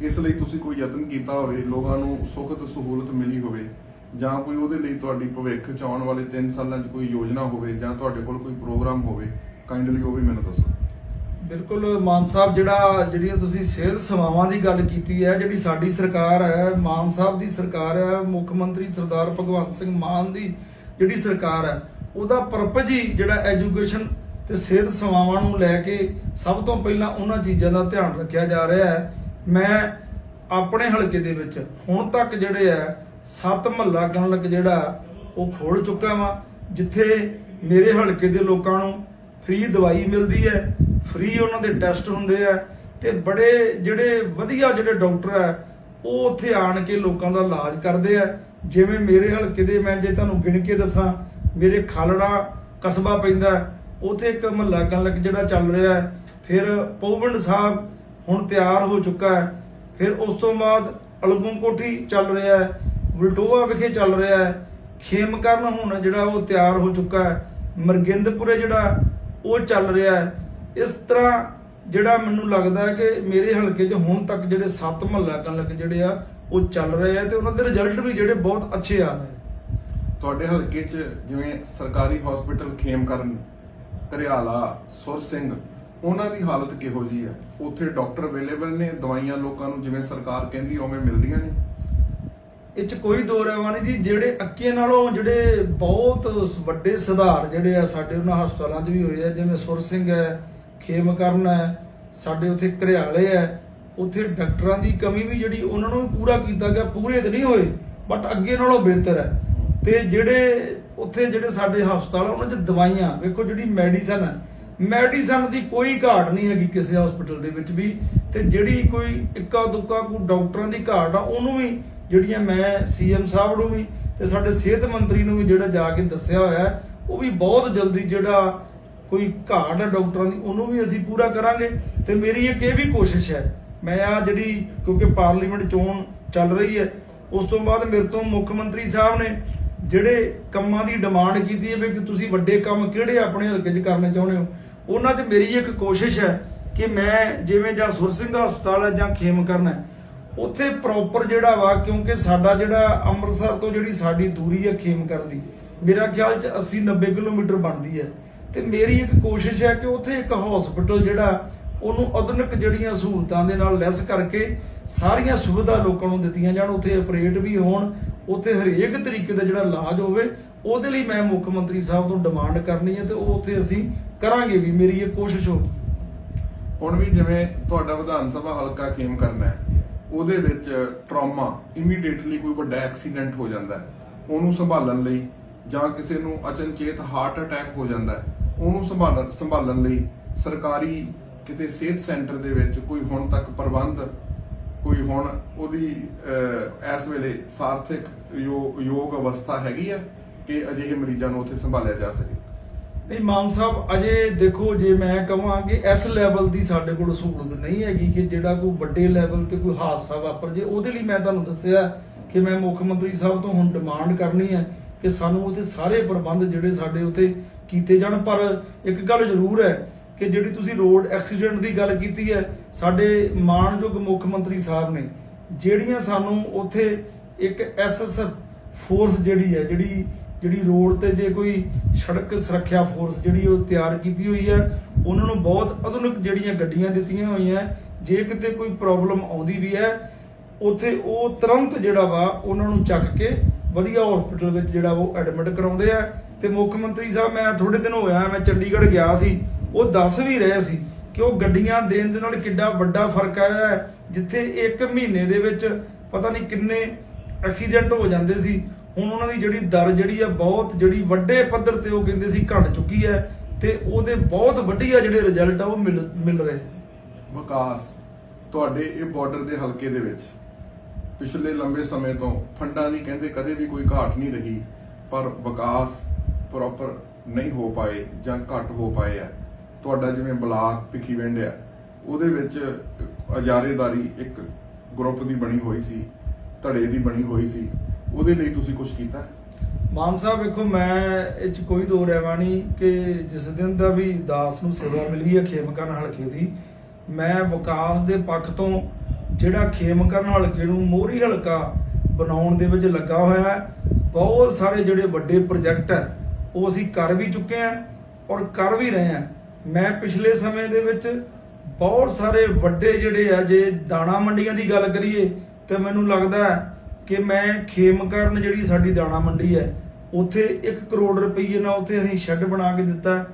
ਇਸ ਲਈ ਤੁਸੀਂ ਕੋਈ ਯਤਨ ਕੀਤਾ ਹੋਵੇ, ਲੋਕਾਂ ਨੂੰ ਸੁੱਖ ਤੇ ਸਹੂਲਤ ਮਿਲੀ ਹੋਵੇ, ਜਾਂ ਕੋਈ ਉਹਦੇ ਲਈ ਤੁਹਾਡੀ ਭਵਿੱਖ ਚ ਆਉਣ ਵਾਲੇ 3 ਸਾਲਾਂ 'ਚ ਕੋਈ ਯੋਜਨਾ ਹੋਵੇ ਜਾਂ ਤੁਹਾਡੇ ਕੋਲ ਕੋਈ ਪ੍ਰੋਗਰਾਮ ਹੋਵੇ ਕਾਈਂਡਲੀ ਉਹ ਵੀ ਮੈਨੂੰ ਦੱਸੋ। ਬਿਲਕੁਲ ਮਾਨ ਸਾਹਿਬ, ਜਿਹੜਾ ਜਿਹੜੀਆਂ ਤੁਸੀਂ ਸਿਹਤ ਸੇਵਾਵਾਂ ਦੀ ਗੱਲ ਕੀਤੀ ਹੈ, ਜਿਹੜੀ ਸਾਡੀ ਸਰਕਾਰ ਹੈ, ਮਾਨ ਸਾਹਿਬ ਦੀ ਸਰਕਾਰ ਹੈ, ਮੁੱਖ ਮੰਤਰੀ ਸਰਦਾਰ ਭਗਵੰਤ ਸਿੰਘ ਮਾਨ ਦੀ ਜਿਹੜੀ ਸਰਕਾਰ ਹੈ, ਉਹਦਾ ਪਰਪਸ ਹੀ ਜਿਹੜਾ ਐਜੂਕੇਸ਼ਨ ਤੇ ਸਿਹਤ ਸੇਵਾਵਾਂ ਨੂੰ ਲੈ ਕੇ ਸਭ ਤੋਂ ਪਹਿਲਾਂ ਉਹਨਾਂ ਚੀਜ਼ਾਂ ਦਾ ਧਿਆਨ ਰੱਖਿਆ ਜਾ ਰਿਹਾ ਹੈ। ਮੈਂ ਆਪਣੇ ਹਲਕੇ ਦੇ ਵਿੱਚ ਹੁਣ ਤੱਕ ਜਿਹੜੇ ਹੈ, ਸੱਤ ਮਹੱਲਾ ਕਲੀਨਿਕ ਜਿਹੜਾ, ਉਹ ਖੋਲ ਚੁੱਕਾ ਵਾਂ, ਜਿੱਥੇ ਮੇਰੇ ਹਲਕੇ ਦੇ ਲੋਕਾਂ ਨੂੰ ਫ੍ਰੀ ਦਵਾਈ ਮਿਲਦੀ ਹੈ ਫ੍ਰੀ ਉਹਨਾਂ ਦੇ ਟੈਸਟ ਹੁੰਦੇ ਆ ਤੇ ਬੜੇ ਜਿਹੜੇ ਵਧੀਆ ਜਿਹੜੇ ਡਾਕਟਰ ਆ ਉਹ ਉੱਥੇ ਆਣ ਕੇ ਲੋਕਾਂ ਦਾ ਇਲਾਜ ਕਰਦੇ ਆ। ਜਿਵੇਂ ਮੇਰੇ ਹਲਕੇ ਦੇ ਮੈਂ ਜੇ ਤੁਹਾਨੂੰ ਗਿਣ ਕੇ ਦੱਸਾਂ ਮੇਰੇ ਖਾਲੜਾ ਕਸਬਾ ਪੈਂਦਾ ਹੈ, ਉੱਥੇ ਇੱਕ ਮਹੱਲਾ ਕਲਕ ਜਿਹੜਾ ਚੱਲ ਰਿਹਾ ਹੈ ਫਿਰ ਪਉਵੰਡ ਸਾਹਿਬ ਹੁਣ ਤਿਆਰ ਹੋ ਚੁੱਕਾ ਹੈ ਫਿਰ ਉਸ ਤੋਂ ਬਾਅਦ ਅਲਗੋਂ ਕੋਠੀ ਚੱਲ ਰਿਹਾ ਹੈ ਵਲਟੋਆ ਵਿਖੇ ਚੱਲ ਰਿਹਾ ਹੈ ਖੇਮਕਰਨ ਹੁਣ ਜਿਹੜਾ ਉਹ ਤਿਆਰ ਹੋ ਚੁੱਕਾ ਹੈ ਮਰਗਿੰਦਪੁਰੇ ਜਿਹੜਾ ਉਹ ਚੱਲ ਰਿਹਾ ਹੈ। ਇਸ ਤਰ੍ਹਾਂ ਜਿਹੜਾ ਮੈਨੂੰ ਲੱਗਦਾ ਹੈ ਕਿ ਮੇਰੇ ਹਲਕੇ 'ਚ ਹੁਣ ਤੱਕ ਜਿਹੜੇ ਸੱਤ ਮਹੱਲਾ ਕਲੀਨਿਕ ਜਿਹੜੇ ਆ, ਉਹ ਚੱਲ ਰਹੇ ਆ ਤੇ ਉਹਨਾਂ ਦੇ ਰਿਜ਼ਲਟ ਵੀ ਜਿਹੜੇ ਬਹੁਤ ਅੱਛੇ ਆ ਰਹੇ ਤੁਹਾਡੇ ਹਲਕੇ 'ਚ ਜਿਵੇਂ ਸਰਕਾਰੀ ਹਸਪੀਟਲ ਖੇਮਕਰਨ ਘਰਿਆਲਾ, ਸੁਰ ਸਿੰਘ, ਉਹਨਾਂ ਦੀ ਹਾਲਤ ਕਿਹੋ ਜੀ ਹੈ ਉੱਥੇ ਡਾਕਟਰ ਅਵੇਲੇਬਲ ਨੇ, ਦਵਾਈਆਂ ਲੋਕਾਂ ਨੂੰ ਜਿਵੇਂ ਸਰਕਾਰ ਕਹਿੰਦੀ ਉਵੇਂ ਮਿਲਦੀਆਂ ਨੇ। ਇਹ ਚ ਕੋਈ ਦੋ ਰਹਿਵਾਨੀ ਜੀ, ਜਿਹੜੇ ਅੱਕੇ ਨਾਲੋਂ ਜਿਹੜੇ ਬਹੁਤ ਵੱਡੇ ਸੁਧਾਰ ਜਿਹੜੇ ਆ ਸਾਡੇ ਉਹਨਾਂ ਹਸਪਤਾਲਾਂ 'ਚ ਵੀ ਹੋਏ ਆ, ਜਿਵੇਂ ਸੁਰ ਸਿੰਘ ਹੈ, ਖੇਮਕਰਨ ਹੈ, ਸਾਡੇ ਉੱਥੇ ਘਰਿਆਲੇ ਹੈ, ਉੱਥੇ ਡਾਕਟਰਾਂ ਦੀ ਕਮੀ ਵੀ ਜਿਹੜੀ ਉਹਨਾਂ ਨੂੰ ਪੂਰਾ ਕੀਤਾ ਗਿਆ, ਪੂਰੇ ਤੇ ਨਹੀਂ ਹੋਏ ਬਟ ਅੱਗੇ ਨਾਲੋਂ ਬਿਹਤਰ ਹੈ। ਤੇ ਜਿਹੜੇ ਉੱਥੇ ਜਿਹੜੇ ਸਾਡੇ ਹਸਪਤਾਲ ਆ, ਉਹਨਾਂ 'ਚ ਦਵਾਈਆਂ, ਵੇਖੋ ਜਿਹੜੀ ਮੈਡੀਸਨ ਹੈ, ਮੈਡੀਸਨ ਦੀ ਕੋਈ ਘਾਟ ਨਹੀਂ ਹੈਗੀ ਕਿਸੇ ਹਸਪੀਟਲ ਦੇ ਵਿੱਚ ਵੀ, ਤੇ ਜਿਹੜੀ ਕੋਈ ਇੱਕਾ ਦੁੱਕਾ ਕੋਈ ਡਾਕਟਰਾਂ ਦੀ ਘਾਟ ਆ, ਉਹਨੂੰ ਵੀ ਜਿਹੜੀਆਂ ਮੈਂ ਸੀਐਮ ਸਾਹਿਬ ਨੂੰ ਵੀ ਤੇ ਸਾਡੇ ਸਿਹਤ ਮੰਤਰੀ ਨੂੰ ਵੀ ਜਿਹੜਾ ਜਾ ਕੇ ਦੱਸਿਆ ਹੋਇਆ, ਉਹ ਵੀ ਬਹੁਤ ਜਲਦੀ ਜਿਹੜਾ ਕੋਈ ਘਾਟ ਹੈ ਡਾਕਟਰਾਂ ਦੀ, ਉਹਨੂੰ ਵੀ ਅਸੀਂ ਪੂਰਾ ਕਰਾਂਗੇ। ਤੇ ਮੇਰੀ ਇੱਕ ਇਹ ਵੀ ਕੋਸ਼ਿਸ਼ ਹੈ, ਮੈਂ ਆ ਜਿਹੜੀ, ਕਿਉਂਕਿ ਪਾਰਲੀਮੈਂਟ ਚੋਣ ਚੱਲ ਰਹੀ ਹੈ, ਉਸ ਤੋਂ ਬਾਅਦ ਮੇਰੇ ਤੋਂ ਮੁੱਖ ਮੰਤਰੀ ਸਾਹਿਬ ਨੇ ਜਿਹੜੇ ਕੰਮਾਂ ਦੀ ਡਿਮਾਂਡ ਕੀਤੀ ਹੈ ਵੀ ਤੁਸੀਂ ਵੱਡੇ ਕੰਮ ਕਿਹੜੇ ਆਪਣੇ ਹਲਕੇ 'ਚ ਕਰਨੇ ਚਾਹੁੰਦੇ ਹੋ, ਉਹਨਾਂ 'ਚ ਮੇਰੀ ਇੱਕ ਕੋਸ਼ਿਸ਼ ਹੈ ਕਿ ਮੈਂ ਜਿਵੇਂ ਜਾਂ ਸੁਰ ਸਿੰਘ ਹਸਪਤਾਲ ਹੈ ਜਾਂ ਖੇਮਕਰਨ ਹੈ ਉੱਥੇ ਪ੍ਰੋਪਰ ਜਿਹੜਾ ਵਾ, ਕਿਉਂਕਿ ਸਾਡਾ ਜਿਹੜਾ ਅੰਮ੍ਰਿਤਸਰ ਤੋਂ ਜਿਹੜੀ ਸਾਡੀ ਦੂਰੀ ਹੈ ਖੇਮਕਰਨ ਦੀ, ਮੇਰਾ ਖਿਆਲ 'ਚ 80 90 ਕਿਲੋਮੀਟਰ ਬਣਦੀ ਹੈ ਤੇ ਮੇਰੀ ਇੱਕ ਕੋਸ਼ਿਸ਼ ਹੈ ਕਿ ਉੱਥੇ ਇੱਕ ਹਸਪੀਟਲ ਜਿਹੜਾ, ਉਹਨੂੰ ਆਧੁਨਿਕ ਜਿਹੜੀਆਂ ਸਹੂਲਤਾਂ ਦੇ ਨਾਲ ਲੈਸ ਕਰਕੇ ਸਾਰੀਆਂ ਸੁਵਿਧਾ ਲੋਕਾਂ ਨੂੰ ਦਿੱਤੀਆਂ ਜਾਣ, ਉੱਥੇ ਆਪਰੇਟ ਵੀ ਹੋਣ, ਉੱਥੇ ਹਰੇਕ ਤਰੀਕੇ ਦਾ ਜਿਹੜਾ ਇਲਾਜ ਹੋਵੇ, ਉਹਦੇ ਲਈ ਮੈਂ ਮੁੱਖ ਮੰਤਰੀ ਸਾਹਿਬ ਤੋਂ ਡਿਮਾਂਡ ਕਰਨੀ ਹੈ ਤੇ ਉਹ ਉੱਥੇ ਅਸੀਂ ਕਰਾਂਗੇ ਵੀ, ਮੇਰੀ ਇਹ ਕੋਸ਼ਿਸ਼ ਹੋ ਹੁਣ ਵੀ ਜਿਵੇਂ ਤੁਹਾਡਾ ਵਿਧਾਨ ਸਭਾ ਹਲਕਾ ਖੇਮ ਕਰਨਾ ਹੈ ਉਹਦੇ ਵਿੱਚ ਟਰਾਮਾ ਇਮੀਡੀਏਟਲੀ ਕੋਈ ਵੱਡਾ ਐਕਸੀਡੈਂਟ ਹੋ ਜਾਂਦਾ ਹੈ। ਉਹਨੂੰ ਸੰਭਾਲਣ ਲਈ ਜਾਂ ਕਿਸੇ ਨੂੰ ਅਚਨਚੇਤ ਹਾਰਟ ਅਟੈਕ ਹੋ ਜਾਂਦਾ ਹੈ। ਉਹਨੂੰ ਸੰਭਾਲਣ ਸੰਭਾਲਣ ਲਈ ਸਰਕਾਰੀ ਕਿਤੇ ਸਿਹਤ ਸੈਂਟਰ ਦੇ ਵਿੱਚ ਕੋਈ ਹੁਣ ਤੱਕ ਪ੍ਰਬੰਧ, ਕੋਈ ਹੁਣ ਉਹਦੀ ਇਸ ਵੇਲੇ ਸਾਰਥਿਕ ਯੋਗ ਅਵਸਥਾ ਹੈਗੀ ਹੈ ਕਿ ਅਜਿਹੇ ਮਰੀਜ਼ਾਂ ਨੂੰ ਉੱਥੇ ਸੰਭਾਲਿਆ ਜਾ ਸਕੇ। ਨਹੀਂ ਮਾਨ ਸਾਹਿਬ, ਅਜੇ ਦੇਖੋ, ਜੇ ਮੈਂ ਕਹਾਂ ਕਿ ਇਸ ਲੈਵਲ ਦੀ ਸਾਡੇ ਕੋਲ ਸਹੂਲਤ ਨਹੀਂ ਹੈਗੀ ਕਿ ਜਿਹੜਾ ਕੋਈ ਵੱਡੇ ਲੈਵਲ ਤੇ ਕੋਈ ਹਾਦਸਾ ਵਾਪਰ ਜੇ, ਉਹਦੇ ਲਈ ਮੈਂ ਤੁਹਾਨੂੰ ਦੱਸਿਆ ਕਿ ਮੈਂ ਮੁੱਖ ਮੰਤਰੀ ਸਾਹਿਬ ਤੋਂ ਹੁਣ ਡਿਮਾਂਡ ਕਰਨੀ ਹੈ ਕਿ ਸਾਨੂੰ ਉਹਦੇ ਸਾਰੇ ਪ੍ਰਬੰਧ ਜਿਹੜੇ ਸਾਡੇ ਉੱਥੇ ਕੀਤੇ ਜਾਣ। ਪਰ ਇੱਕ ਗੱਲ ਜ਼ਰੂਰ ਹੈ ਕਿ ਜਿਹੜੀ ਤੁਸੀਂ ਰੋਡ ਐਕਸੀਡੈਂਟ ਦੀ ਗੱਲ ਕੀਤੀ ਹੈ, ਸਾਡੇ ਮਾਣਯੋਗ ਮੁੱਖ ਮੰਤਰੀ ਸਾਹਿਬ ਨੇ, ਜਿਹੜੀਆਂ ਸਾਨੂੰ ਉੱਥੇ ਇੱਕ ਐਸਐਸਐਫ ਫੋਰਸ ਜਿਹੜੀ ਹੈ, ਜਿਹੜੀ ਜਿਹੜੀ ਰੋਡ ਤੇ ਜੇ ਕੋਈ ਸੜਕ ਸੁਰੱਖਿਆ ਫੋਰਸ ਜਿਹੜੀ ਉਹ ਤਿਆਰ ਕੀਤੀ ਹੋਈ ਹੈ, ਉਹਨਾਂ ਨੂੰ ਬਹੁਤ ਆਧੁਨਿਕ ਜਿਹੜੀਆਂ ਗੱਡੀਆਂ ਦਿੱਤੀਆਂ ਹੋਈਆਂ, ਜੇ ਕਿਤੇ ਕੋਈ ਪ੍ਰੋਬਲਮ ਆਉਂਦੀ ਵੀ ਹੈ, ਉੱਥੇ ਉਹ ਤੁਰੰਤ ਜਿਹੜਾ ਵਾ ਉਹਨਾਂ ਨੂੰ ਚੱਕ ਕੇ ਵਧੀਆ ਹਸਪੀਟਲ ਵਿੱਚ ਜਿਹੜਾ ਉਹ ਐਡਮਿਟ ਕਰਾਉਂਦੇ ਆ। ਤੇ ਮੁੱਖ ਮੰਤਰੀ ਸਾਹਿਬ, ਮੈਂ ਥੋੜੇ ਦਿਨ ਹੋਇਆ, ਮੈਂ ਚੰਡੀਗੜ੍ਹ ਗਿਆ ਸੀ, ਉਹ ਦੱਸ ਵੀ ਰਹੇ ਸੀ ਕਿ ਉਹ ਗੱਡੀਆਂ ਦੇਣ ਦੇ ਨਾਲ ਕਿੱਡਾ ਵੱਡਾ ਫ਼ਰਕ ਆਇਆ ਹੈ, ਜਿੱਥੇ ਇੱਕ ਮਹੀਨੇ ਦੇ ਵਿੱਚ ਪਤਾ ਨਹੀਂ ਕਿੰਨੇ ਐਕਸੀਡੈਂਟ ਹੋ ਜਾਂਦੇ ਸੀ। ਹੁਣ ਉਹਨਾਂ ਦੀ ਜਿਹੜੀ ਦਰ ਜਿਹੜੀ ਆ ਬਹੁਤ ਜਿਹੜੀ ਵੱਡੇ ਪੱਧਰ ਤੇ ਉਹ ਕਹਿੰਦੇ ਸੀ ਘਟ ਚੁੱਕੀ ਹੈ ਤੇ ਉਹਦੇ ਬਹੁਤ ਵਧੀਆ ਜਿਹੜੇ ਰਿਜ਼ਲਟ ਆ ਉਹ ਮਿਲ ਮਿਲ ਰਹੇ ਵਿਕਾਸ ਤੁਹਾਡੇ ਇਹ ਬਾਰਡਰ ਦੇ ਹਲਕੇ ਦੇ ਵਿੱਚ ਪਿਛਲੇ ਲੰਬੇ ਸਮੇਂ ਤੋਂ ਫੰਡਾਂ ਦੀ ਕਹਿੰਦੇ ਕਦੇ ਵੀ ਕੋਈ ਘਾਟ ਨਹੀਂ ਰਹੀ, ਪਰ ਵਿਕਾਸ ਪ੍ਰੋਪਰ ਨਹੀਂ ਹੋ ਪਾਏ ਜਾਂ ਘੱਟ ਹੋ ਪਾਏ ਆ। ਤੁਹਾਡਾ ਜਿਵੇਂ ਬਲਾਕ ਭਿੱਖੀਵਿੰਡ ਆ, ਉਹਦੇ ਵਿੱਚ ਅਜਾਰੇਦਾਰੀ ਇੱਕ ਗਰੁੱਪ ਦੀ ਬਣੀ ਹੋਈ ਸੀ, ਧੜੇ ਦੀ ਬਣੀ ਹੋਈ ਸੀ। ਉਹਦੇ ਲਈ ਤੁਸੀਂ ਕੁਝ ਕੀਤਾ? ਮਾਨ ਸਾਹਿਬ, ਵੇਖੋ, ਮੈਂ ਇਹ ਚ ਕੋਈ ਦੋ ਰਹਿਵਾ ਨਹੀਂ ਕਿ ਜਿਸ ਦਿਨ ਦਾ ਵੀ ਦਾਸ ਨੂੰ ਸੇਵਾ ਮਿਲੀ ਹੈ ਖੇਮਕਰਨ ਹਲਕੇ ਦੀ, ਮੈਂ ਵਿਕਾਸ ਦੇ ਪੱਖ ਤੋਂ ਜਿਹੜਾ ਖੇਮਕਰਨ ਹਲਕੇ ਨੂੰ ਮੋਹਰੀ ਹਲਕਾ ਬਣਾਉਣ ਦੇ ਵਿੱਚ ਲੱਗਾ ਹੋਇਆ ਹੈ, ਬਹੁਤ ਸਾਰੇ ਜਿਹੜੇ ਵੱਡੇ ਪ੍ਰੋਜੈਕਟ ਹੈ, ਉਹ ਅਸੀਂ ਕਰ ਵੀ ਚੁੱਕੇ ਹਾਂ ਔਰ ਕਰ ਵੀ ਰਹੇ ਹਾਂ। ਮੈਂ ਪਿਛਲੇ ਸਮੇਂ ਦੇ ਵਿੱਚ ਬਹੁਤ ਸਾਰੇ ਵੱਡੇ ਜਿਹੜੇ ਆ, ਜੇ ਦਾਣਾ ਮੰਡੀਆਂ ਦੀ ਗੱਲ ਕਰੀਏ, ਤੇ ਮੈਨੂੰ ਲੱਗਦਾ ਹੈ ਕਿ ਮੈਂ ਖੇਮਕਰਨ ਜਿਹੜੀ ਸਾਡੀ ਦਾਣਾ ਮੰਡੀ ਹੈ, ਉੱਥੇ 1 ਕਰੋੜ ਰੁਪਏ ਨਾਲ ਉੱਥੇ ਅਸੀਂ ਸ਼ੈੱਡ ਬਣਾ ਕੇ ਦਿੱਤਾ ਹੈ।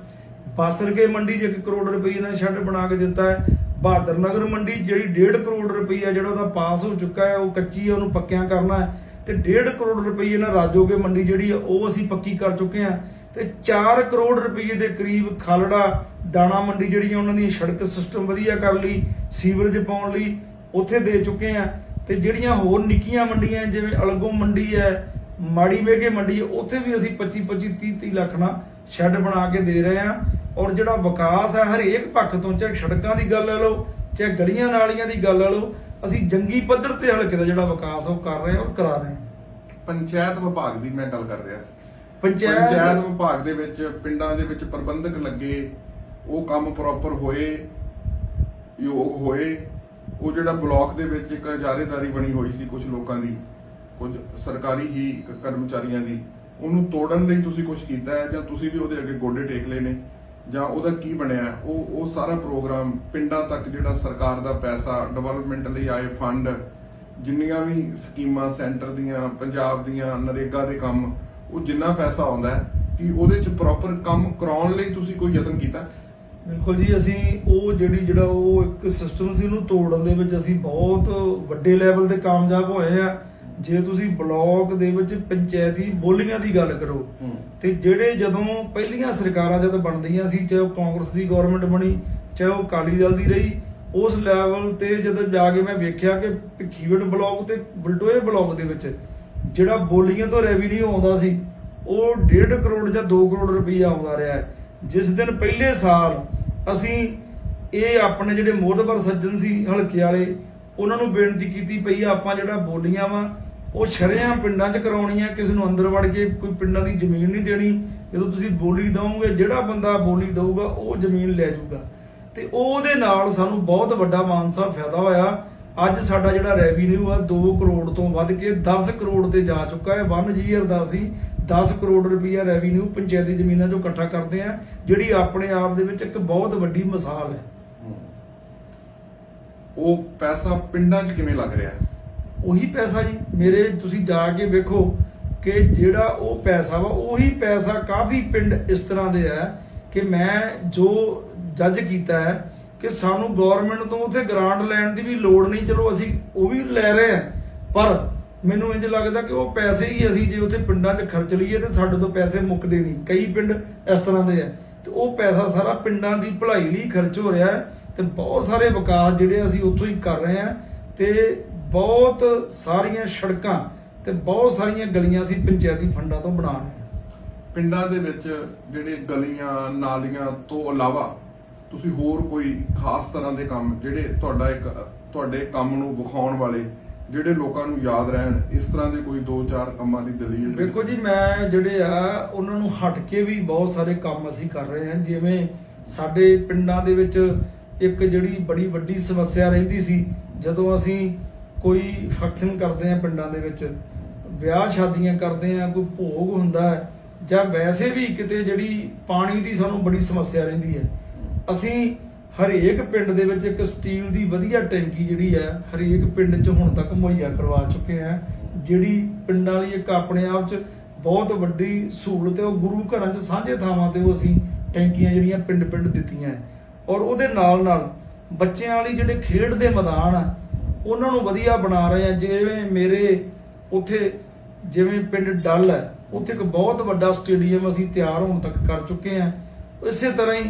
ਬਾਸਰਕੇ ਮੰਡੀ 'ਚ 1 ਕਰੋੜ ਰੁਪਏ ਨਾਲ ਸ਼ੈੱਡ ਬਣਾ ਕੇ ਦਿੱਤਾ ਹੈ। ਬਹਾਦਰ ਨਗਰ ਮੰਡੀ ਜਿਹੜੀ 1.5 ਕਰੋੜ ਰੁਪਈਆ ਜਿਹੜਾ ਉਹਦਾ ਪਾਸ ਹੋ ਚੁੱਕਾ ਹੈ, ਉਹ ਕੱਚੀ ਹੈ ਉਹਨੂੰ ਪੱਕਿਆਂ ਕਰਨਾ ਹੈ। ਤੇ 1.5 ਕਰੋੜ ਰੁਪਈਏ ਨਾਲ ਰਾਜੋਗੇ ਮੰਡੀ ਜਿਹੜੀ ਆ, ਉਹ ਅਸੀਂ ਪੱਕੀ ਕਰ ਚੁੱਕੇ ਹਾਂ। ਤੇ 4 ਕਰੋੜ ਰੁਪਈਏ ਦੇ ਕਰੀਬ ਖਾਲੜਾ ਦਾਣਾ ਮੰਡੀ ਜਿਹੜੀ ਆ, ਉਹਨਾਂ ਦੀ ਸੜਕ ਸਿਸਟਮ ਵਧੀਆ ਕਰ ਲਈ, ਸੀਵਰੇਜ ਪਾਉਣ ਲਈ ਉੱਥੇ ਦੇ ਚੁੱਕੇ ਆ ਤੇ ਜਿਹੜੀਆਂ ਹੋਰ ਨਿੱਕੀਆਂ ਮੰਡੀਆਂ ਜਿਵੇਂ ਅਲਗੋ ਮੰਡੀ ਹੈ ਮਾੜੀ ਵੇਗੇ ਮੰਡੀ ਹੈ ਉੱਥੇ ਵੀ ਅਸੀਂ 25 25 30 30 ਲੱਖ ਨਾਲ ਸ਼ੈੱਡ ਬਣਾ ਕੇ ਦੇ ਰਹੇ ਆ ਔਰ ਜਿਹੜਾ ਵਿਕਾਸ ਹੈ ਹਰੇਕ ਪੱਖ ਤੋਂ ਚਾਹੇ ਸੜਕਾਂ ਦੀ ਗੱਲ ਲੈ ਲਓ ਚਾਹੇ ਗਲੀਆਂ ਨਾਲੀਆਂ ਦੀ ਗੱਲ ਲੈ ਲਓ ਅਸੀਂ ਜੰਗੀ ਪੱਧਰ ਤੇ ਹਲਕੇ ਦਾ ਜਿਹੜਾ ਵਿਕਾਸ ਉਹ ਕਰ ਰਹੇ ਹਾਂ ਔਰ ਕਰਾ ਰਹੇ ਹਾਂ। ਪੰਚਾਇਤ ਵਿਭਾਗ ਦੀ ਮੈਂ ਗੱਲ ਕਰ ਰਿਹਾ ਸੀ। ਪੰਚਾਇਤ ਪੰਚਾਇਤ ਵਿਭਾਗ ਦੇ ਵਿੱਚ ਪਿੰਡਾਂ ਦੇ ਵਿੱਚ ਪ੍ਰਬੰਧਕ ਲੱਗੇ ਉਹ ਕੰਮ ਪ੍ਰੋਪਰ ਹੋਏ ਯੋਗ ਹੋਏ ਉਹ ਜਿਹੜਾ ਬਲਾਕ ਦੇ ਵਿੱਚ ਇੱਕ ਹਜ਼ਾਰੇਦਾਰੀ ਬਣੀ ਹੋਈ ਸੀ ਕੁਝ ਲੋਕਾਂ ਦੀ, ਕੁਝ ਸਰਕਾਰੀ ਹੀ ਕਰਮਚਾਰੀਆਂ ਦੀ, ਉਹਨੂੰ ਤੋੜਨ ਲਈ ਤੁਸੀਂ ਕੁਝ ਕੀਤਾ ਹੈ ਜਾਂ ਤੁਸੀਂ ਵੀ ਉਹਦੇ ਅੱਗੇ ਗੋਡੇ ਟੇਕ ਲਏ ਨੇ? ਜਾਂ ਉਹਦਾ ਕੀ ਬਣਿਆ? ਉਹ ਉਹ ਸਾਰਾ ਪ੍ਰੋਗਰਾਮ ਪਿੰਡਾਂ ਤੱਕ ਜਿਹੜਾ ਸਰਕਾਰ ਦਾ ਪੈਸਾ ਡਿਵੈਲਪਮੈਂਟ ਲਈ ਆਏ ਫੰਡ ਜਿੰਨੀਆਂ ਵੀ ਸਕੀਮਾਂ ਸੈਂਟਰ ਦੀਆਂ, ਪੰਜਾਬ ਦੀਆਂ, ਨਰੇਗਾ ਦੇ ਕੰਮ, ਉਹ ਜਿੰਨਾ ਪੈਸਾ ਆਉਂਦਾ ਹੈ ਕਿ ਉਹਦੇ ਚ ਪ੍ਰੋਪਰ ਕੰਮ ਕਰਾਉਣ ਲਈ ਤੁਸੀਂ ਕੋਈ ਯਤਨ ਕੀਤਾ? ਬਿਲਕੁਲ ਜੀ ਅਸੀਂ ਉਹ ਜਿਹੜੀ ਜਿਹੜਾ ਉਹ ਇੱਕ ਸਿਸਟਮ ਸੀ ਉਹਨੂੰ ਤੋੜਨ ਦੇ ਵਿੱਚ ਅਸੀਂ ਬਹੁਤ ਵੱਡੇ ਲੈਵਲ ਤੇ ਕਾਮਯਾਬ ਹੋਏ ਆ। ਜੇ ਤੁਸੀਂ ਬਲਾਕ ਦੇ ਵਿੱਚ ਪੰਚਾਇਤੀ ਬੋਲੀਆਂ ਦੀ ਗੱਲ ਕਰੋ ਤੇ ਜਿਹੜੇ ਜਦੋਂ ਪਹਿਲੀਆਂ ਸਰਕਾਰਾਂ ਜਦ ਬਣਦੀਆਂ ਸੀ ਚਾਹੇ ਉਹ ਕਾਂਗਰਸ ਦੀ ਗਵਰਨਮੈਂਟ ਬਣੀ ਚਾਹੇ ਉਹ ਅਕਾਲੀ ਦਲ ਦੀ ਰਹੀ ਉਸ ਲੈਵਲ ਤੇ ਜਦੋਂ ਜਾ ਕੇ ਮੈਂ ਵੇਖਿਆ ਕਿ ਭਿੱਖੀਵਿੰਡ ਬਲਾਕ ਤੇ ਬਲਟੋਏ ਬਲਾਕ ਦੇ ਵਿੱਚ ਜਿਹੜਾ ਬੋਲੀਆਂ ਤੋਂ ਰੈਵਨਿਊ ਆਉਂਦਾ ਸੀ ਉਹ 1.5 ਕਰੋੜ ਜਾਂ 2 ਕਰੋੜ ਰੁਪਈਆ ਆਉਂਦਾ ਰਿਹਾ ਹੈ। ਜਿਸ ਦਿਨ ਪਹਿਲੇ ਸਾਲ ਅਸੀਂ ਇਹ ਆਪਣੇ ਜਿਹੜੇ ਮੋਹਤਬਰ ਸੱਜਣ ਸੀ, ਹਲਕੇ ਵਾਲੇ, ਉਹਨਾਂ ਨੂੰ ਬੇਨਤੀ ਕੀਤੀ ਪਈ, ਆਪਾਂ ਜਿਹੜਾ ਬੋਲੀਆਂ ਵਾ, ਉਹ ਸ਼ਰੇਆਮ ਪਿੰਡਾਂ 'ਚ ਕਰਾਉਣੀਆਂ, ਕਿਸੇ ਨੂੰ ਅੰਦਰ ਵੜ ਕੇ ਕੋਈ ਪਿੰਡਾਂ ਦੀ ਜ਼ਮੀਨ ਨਹੀਂ ਦੇਣੀ, ਜਦੋਂ ਤੁਸੀਂ ਬੋਲੀ ਦਵੋਗੇ, ਜਿਹੜਾ ਬੰਦਾ ਬੋਲੀ ਦਊਗਾ, ਉਹ ਜ਼ਮੀਨ ਲੈ ਜਾਊਗਾ। ਤੇ ਉਹਦੇ ਨਾਲ ਸਾਨੂੰ ਬਹੁਤ ਵੱਡਾ ਮਾਨਸਾ ਫਾਇਦਾ ਹੋਇਆ ਅੱਜ ਸਾਡਾ ਜਿਹੜਾ ਰੈਵਨਿਊ ਆ 2 ਕਰੋੜ ਤੋਂ ਵੱਧ ਕੇ 10 ਕਰੋੜ ਤੇ ਜਾ ਚੁੱਕਾ ਹੈ। 1 ਜੀਅਰ ਦਾ ਅਸੀਂ 10 ਕਰੋੜ ਰੁਪਈਆ ਰੈਵਨਿਊ ਪੰਚਾਇਤੀ ਜ਼ਮੀਨਾਂ 'ਚੋਂ ਇਕੱਠਾ ਕਰਦੇ ਆ ਜਿਹੜੀ ਆਪਣੇ ਆਪ ਦੇ ਵਿੱਚ ਇੱਕ ਬਹੁਤ ਵੱਡੀ ਮਿਸਾਲ ਹੂੰ। ਉਹ ਪੈਸਾ ਪਿੰਡਾਂ 'ਚ ਕਿਵੇਂ ਲੱਗ ਰਿਹਾ? ਉਹੀ ਪੈਸਾ ਜੀ ਮੇਰੇ ਤੁਸੀਂ ਜਾ ਕੇ ਵੇਖੋ ਕਿ ਜਿਹੜਾ ਉਹ ਪੈਸਾ ਵਾ ਉਹੀ ਪੈਸਾ ਕਾਫੀ ਪਿੰਡ ਇਸ ਤਰ੍ਹਾਂ ਦੇ ਆ ਕਿ ਮੈਂ ਜੋ ਜੱਜ ਕੀਤਾ ਹੈ ਕਿ ਸਾਨੂੰ ਗਵਰਨਮੈਂਟ ਤੋਂ ਉੱਥੇ ਗ੍ਰਾਂਟ ਲੈਣ ਦੀ ਵੀ ਲੋੜ ਨਹੀਂ, ਚਲੋ ਅਸੀਂ ਉਹ ਵੀ ਲੈ ਰਹੇ ਹਾਂ, ਪਰ ਮੈਨੂੰ ਇੰਜ ਲੱਗਦਾ ਕਿ ਉਹ ਪੈਸੇ ਹੀ ਅਸੀਂ ਜੇ ਉੱਥੇ ਪਿੰਡਾਂ 'ਚ ਖਰਚ ਲਈਏ ਤੇ ਸਾਡੇ ਤੋਂ ਪੈਸੇ ਮੁੱਕਦੇ ਨਹੀਂ। ਕਈ ਪਿੰਡ ਇਸ ਤਰ੍ਹਾਂ ਦੇ ਆ। ਤੇ ਉਹ ਪੈਸਾ ਸਾਰਾ ਪਿੰਡਾਂ ਦੀ ਭਲਾਈ ਲਈ ਖਰਚ ਹੋ ਰਿਹਾ ਤੇ ਬਹੁਤ ਸਾਰੇ ਵਿਕਾਸ ਜਿਹੜੇ ਅਸੀਂ ਉੱਥੋਂ ਹੀ ਕਰ ਰਹੇ ਆ ਤੇ ਬਹੁਤ ਸਾਰੀਆਂ ਸੜਕਾਂ ਤੇ ਬਹੁਤ ਸਾਰੀਆਂ ਗਲੀਆਂ ਅਸੀਂ ਪੰਚਾਇਤੀ ਫੰਡਾਂ ਤੋਂ ਬਣਾ ਰਹੇ ਹਾਂ। ਪਿੰਡਾਂ ਦੇ ਵਿੱਚ ਜਿਹੜੇ ਗਲੀਆਂ, ਨਾਲੀਆਂ ਤੋਂ ਇਲਾਵਾ ਤੁਸੀਂ ਹੋਰ ਕੋਈ ਖਾਸ ਤਰ੍ਹਾਂ ਦੇ ਕੰਮ ਜਿਹੜੇ ਤੁਹਾਡਾ ਇੱਕ, ਤੁਹਾਡੇ ਕੰਮ ਨੂੰ ਵਿਖਾਉਣ ਵਾਲੇ, ਜਿਹੜੇ ਲੋਕਾਂ ਨੂੰ ਯਾਦ ਰਹਿਣ, ਇਸ ਤਰ੍ਹਾਂ ਦੇ ਕੋਈ 2-4 ਕੰਮਾਂ ਦੀ ਦਲੀਲ ਦੇਖੋ ਜੀ, ਮੈਂ ਜਿਹੜੇ ਆ, ਉਹਨਾਂ ਨੂੰ ਹਟ ਕੇ ਵੀ ਬਹੁਤ ਸਾਰੇ ਕੰਮ ਅਸੀਂ ਕਰ ਰਹੇ ਹਾਂ। ਜਿਵੇਂ ਸਾਡੇ ਪਿੰਡਾਂ ਦੇ ਵਿੱਚ ਇੱਕ ਜਿਹੜੀ ਬੜੀ ਵੱਡੀ ਸਮੱਸਿਆ ਰਹਿੰਦੀ ਸੀ, ਜਦੋਂ ਅਸੀਂ ਕੋਈ ਫੰਕਸ਼ਨ ਕਰਦੇ ਹਾਂ ਪਿੰਡਾਂ ਦੇ ਵਿੱਚ, ਵਿਆਹ ਸ਼ਾਦੀਆਂ ਕਰਦੇ ਹਾਂ, ਕੋਈ ਭੋਗ ਹੁੰਦਾ ਹੈ, ਜਾਂ ਵੈਸੇ ਵੀ ਕਿਤੇ ਜਿਹੜੀ ਪਾਣੀ ਦੀ ਸਾਨੂੰ ਬੜੀ ਸਮੱਸਿਆ ਰਹਿੰਦੀ ਹੈ। ਅਸੀਂ ਹਰੇਕ ਪਿੰਡ ਦੇ ਵਿੱਚ ਇੱਕ ਸਟੀਲ ਦੀ ਵਧੀਆ ਟੈਂਕੀ ਜਿਹੜੀ ਹੈ, ਹਰੇਕ ਪਿੰਡ 'ਚ ਹੁਣ ਤੱਕ ਮੁਹੱਈਆ ਕਰਵਾ ਚੁੱਕੇ ਆ ਜਿਹੜੀ ਪਿੰਡਾਂ ਲਈ ਇੱਕ ਆਪਣੇ ਆਪ 'ਚ ਬਹੁਤ ਵੱਡੀ ਸਹੂਲਤ ਹੈ, ਉਹ ਗੁਰੂ ਘਰਾਂ 'ਚ ਸਾਂਝੇ ਥਾਵਾਂ ਤੇ ਉਹ ਅਸੀਂ ਟੈਂਕੀਆਂ ਜਿਹੜੀਆਂ ਪਿੰਡ-ਪਿੰਡ ਦਿੱਤੀਆਂ ਹੈ। ਔਰ ਉਹਦੇ ਨਾਲ ਨਾਲ ਬੱਚਿਆਂ ਵਾਲੀ ਜਿਹੜੇ ਖੇਡ ਦੇ ਮੈਦਾਨ ਆ, ਉਹਨਾਂ ਨੂੰ ਵਧੀਆ ਬਣਾ ਰਹੇ ਆ ਜਿਵੇਂ ਮੇਰੇ ਉੱਥੇ, ਜਿਵੇਂ ਪਿੰਡ ਡੱਲ ਹੈ, ਉੱਥੇ ਇੱਕ ਬਹੁਤ ਵੱਡਾ ਸਟੇਡੀਅਮ ਅਸੀਂ ਤਿਆਰ ਹੋਣ ਤੱਕ ਕਰ ਚੁੱਕੇ ਹਾਂ ਇਸੇ ਤਰ੍ਹਾਂ ਹੀ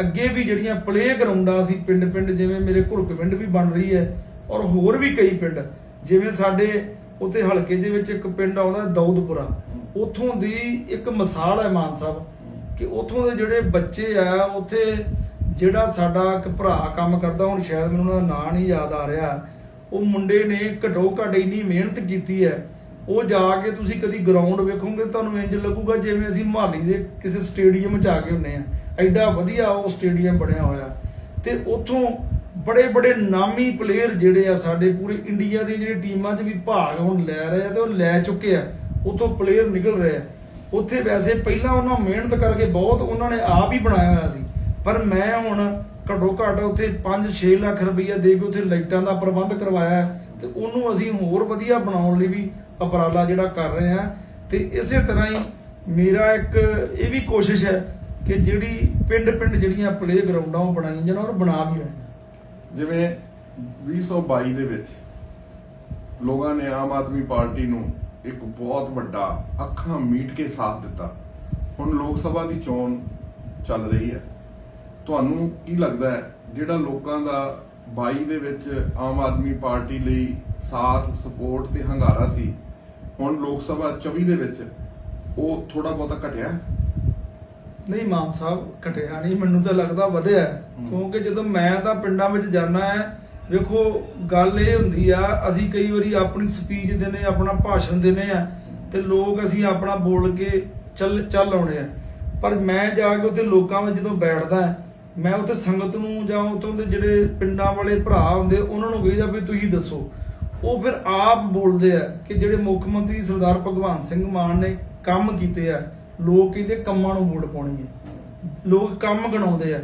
ਅੱਗੇ ਵੀ ਜਿਹੜੀਆਂ ਪਲੇ ਗਰਾਊਂਡਾਂ ਸੀ ਪਿੰਡ-ਪਿੰਡ, ਜਿਵੇਂ ਮੇਰੇ ਘੁਰਕ ਪਿੰਡ ਵੀ ਬਣ ਰਹੀ ਹੈ ਔਰ ਹੋਰ ਵੀ ਕਈ ਪਿੰਡ, ਜਿਵੇਂ ਸਾਡੇ ਉੱਥੇ ਹਲਕੇ ਦੇ ਵਿੱਚ ਇੱਕ ਪਿੰਡ ਆਉਂਦਾ ਦੌਦਪੁਰਾ। ਉਥੋਂ ਦੀ ਇੱਕ ਮਿਸਾਲ ਹੈ ਮਾਨ ਸਾਹਿਬ, ਕਿ ਉੱਥੋਂ ਦੇ ਜਿਹੜੇ ਬੱਚੇ ਆ, ਉੱਥੇ ਜਿਹੜਾ ਸਾਡਾ ਇੱਕ ਭਰਾ ਕੰਮ ਕਰਦਾ, ਹੁਣ ਸ਼ਾਇਦ ਮੈਨੂੰ ਉਹਦਾ ਨਾਂ ਨਹੀਂ ਯਾਦ ਆ ਰਿਹਾ, ਉਹ ਮੁੰਡੇ ਨੇ ਘਟੋ ਘੱਟ ਇੰਨੀ ਮਿਹਨਤ ਕੀਤੀ ਹੈ, ਉਹ ਜਾ ਕੇ ਤੁਸੀਂ ਕਦੀ ਗਰਾਊਂਡ ਵੇਖੋਗੇ, ਤੁਹਾਨੂੰ ਇੰਜ ਲੱਗੂਗਾ ਜਿਵੇਂ ਅਸੀਂ ਮੁਹਾਲੀ ਦੇ ਕਿਸੇ ਸਟੇਡੀਅਮ 'ਚ ਆ ਕੇ ਹੁੰਨੇ ਆ। ਐਡਾ ਵਧੀਆ ਉਹ ਸਟੇਡੀਅਮ ਬਣਿਆ ਹੋਇਆ। ਤੇ ਉੱਥੋਂ ਬੜੇ ਬੜੇ ਨਾਮੀ ਪਲੇਅਰ ਜਿਹੜੇ ਆ ਸਾਡੇ ਪੂਰੇ ਇੰਡੀਆ ਦੀ ਜਿਹੜੀ ਟੀਮਾਂ 'ਚ ਵੀ ਭਾਗ ਹੁਣ ਲੈ ਰਹੇ ਆ ਤੇ ਉਹ ਲੈ ਚੁੱਕੇ ਆ। ਉੱਥੋਂ ਪਲੇਅਰ ਨਿਕਲ ਰਹੇ ਆ। ਉੱਥੇ ਵੈਸੇ ਪਹਿਲਾਂ ਉਹਨਾਂ ਮਿਹਨਤ ਕਰਕੇ ਬਹੁਤ ਉਹਨਾਂ ਨੇ ਆਪ ਹੀ ਬਣਾਇਆ ਹੋਇਆ ਸੀ। ਪਰ ਮੈਂ ਹੁਣ ਘੱਟੋ ਘੱਟ ਉੱਥੇ 5-6 ਲੱਖ ਰੁਪਈਆ ਦੇ ਕੇ ਉੱਥੇ ਲਾਈਟਾਂ ਦਾ ਪ੍ਰਬੰਧ ਕਰਵਾਇਆ ਤੇ ਉਹਨੂੰ ਅਸੀਂ ਹੋਰ ਵਧੀਆ ਬਣਾਉਣ ਲਈ ਵੀ ਅਪਰਾਲਾ ਜਿਹੜਾ ਕਰ ਰਹੇ ਹਾਂ ਤੇ ਇਸੇ ਤਰ੍ਹਾਂ ਹੀ ਮੇਰਾ ਇੱਕ ਇਹ ਵੀ ਕੋਸ਼ਿਸ਼ ਹੈ ਕਿ ਜਿਹੜੀ ਪਿੰਡ-ਪਿੰਡ ਜਿਹੜੀਆਂ ਪਲੇ ਗਰਾਊਂਡਾਂ ਉਹ ਬਣਾਈਆਂ ਜਾਣ ਔਰ ਬਣਾ ਵੀ ਰਹੇ ਜਿਵੇਂ 2022 ਦੇ ਵਿੱਚ ਲੋਕਾਂ ਨੇ ਆਮ ਆਦਮੀ ਪਾਰਟੀ ਨੂੰ ਇੱਕ ਬਹੁਤ ਵੱਡਾ ਅੱਖਾਂ ਮੀਟ ਕੇ ਸਾਥ ਦਿੱਤਾ। ਹੁਣ ਲੋਕ ਸਭਾ ਦੀ ਚੋਣ ਚੱਲ ਰਹੀ ਹੈ। ਤੁਹਾਨੂੰ ਕੀ ਲੱਗਦਾ ਹੈ, ਜਿਹੜਾ ਲੋਕਾਂ ਦਾ 22 ਦੇ ਵਿੱਚ ਆਮ ਆਦਮੀ ਪਾਰਟੀ ਲਈ ਸਾਥ, ਸਪੋਰਟ ਤੇ ਹੰਗਾਰਾ ਸੀ, ਹੁਣ ਲੋਕ ਸਭਾ 24 ਦੇ ਵਿੱਚ ਉਹ ਥੋੜਾ ਬਹੁਤਾ ਘਟਿਆ? ਨਹੀਂ ਮਾਨ ਸਾਹਿਬ ਘਟਿਆ ਨਹੀਂ ਮੈਨੂੰ ਤਾਂ ਲੱਗਦਾ ਵਧਿਆ। ਕਿਉਂਕਿ ਜਦੋਂ ਮੈਂ ਤਾਂ ਪਿੰਡਾਂ ਵਿੱਚ ਜਾਣਾ ਹੈ ਵੇਖੋ ਗੱਲ ਇਹ ਹੁੰਦੀ ਆ ਅਸੀਂ ਕਈ ਵਾਰੀ ਆਪਣੀ ਸਪੀਚ ਦਿੰਦੇ ਆਪਣਾ ਭਾਸ਼ਣ ਦਿੰਦੇ ਆ ਤੇ ਲੋਕ ਅਸੀਂ ਆਪਣਾ ਬੋਲ ਕੇ ਚੱਲ ਚੱਲ ਆਉਣੇ ਆ ਪਰ ਮੈਂ ਜਾ ਕੇ ਉੱਥੇ ਲੋਕਾਂ ਵਿੱਚ ਜਦੋਂ ਬੈਠਦਾ ਮੈਂ ਉੱਥੇ ਸੰਗਤ ਨੂੰ ਜਾਂ ਉੱਥੋਂ ਦੇ ਜਿਹੜੇ ਪਿੰਡਾਂ ਵਾਲੇ ਭਰਾ ਹੁੰਦੇ ਉਹਨਾਂ ਨੂੰ ਕਹੀਦਾ ਵੀ ਤੁਸੀਂ ਦੱਸੋ। ਉਹ ਫਿਰ ਆਪ ਬੋਲਦੇ ਆ ਕਿ ਜਿਹੜੇ ਮੁੱਖ ਮੰਤਰੀ ਸਰਦਾਰ ਭਗਵੰਤ ਸਿੰਘ ਮਾਨ ਨੇ ਕੰਮ ਕੀਤੇ ਆ ਲੋਕ ਕਹਿੰਦੇ ਕੰਮਾਂ ਨੂੰ ਵੋਟ ਪਾਉਣੀ ਹੈ। ਲੋਕ ਕੰਮ ਗਣਾਉਂਦੇ ਆ।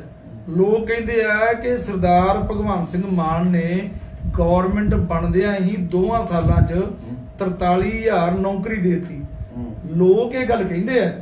ਲੋਕ ਕਹਿੰਦੇ ਆ ਕਿ ਸਰਦਾਰ ਭਗਵੰਤ ਸਿੰਘ ਮਾਨ ਨੇ ਗਵਰਨਮੈਂਟ ਬਣਦਿਆਂ ਹੀ ਦੋਵਾਂ ਸਾਲਾਂ 'ਚ 43000 ਨੌਕਰੀ ਦੇਤੀ। ਲੋਕ ਇਹ ਗੱਲ ਕਹਿੰਦੇ ਆ।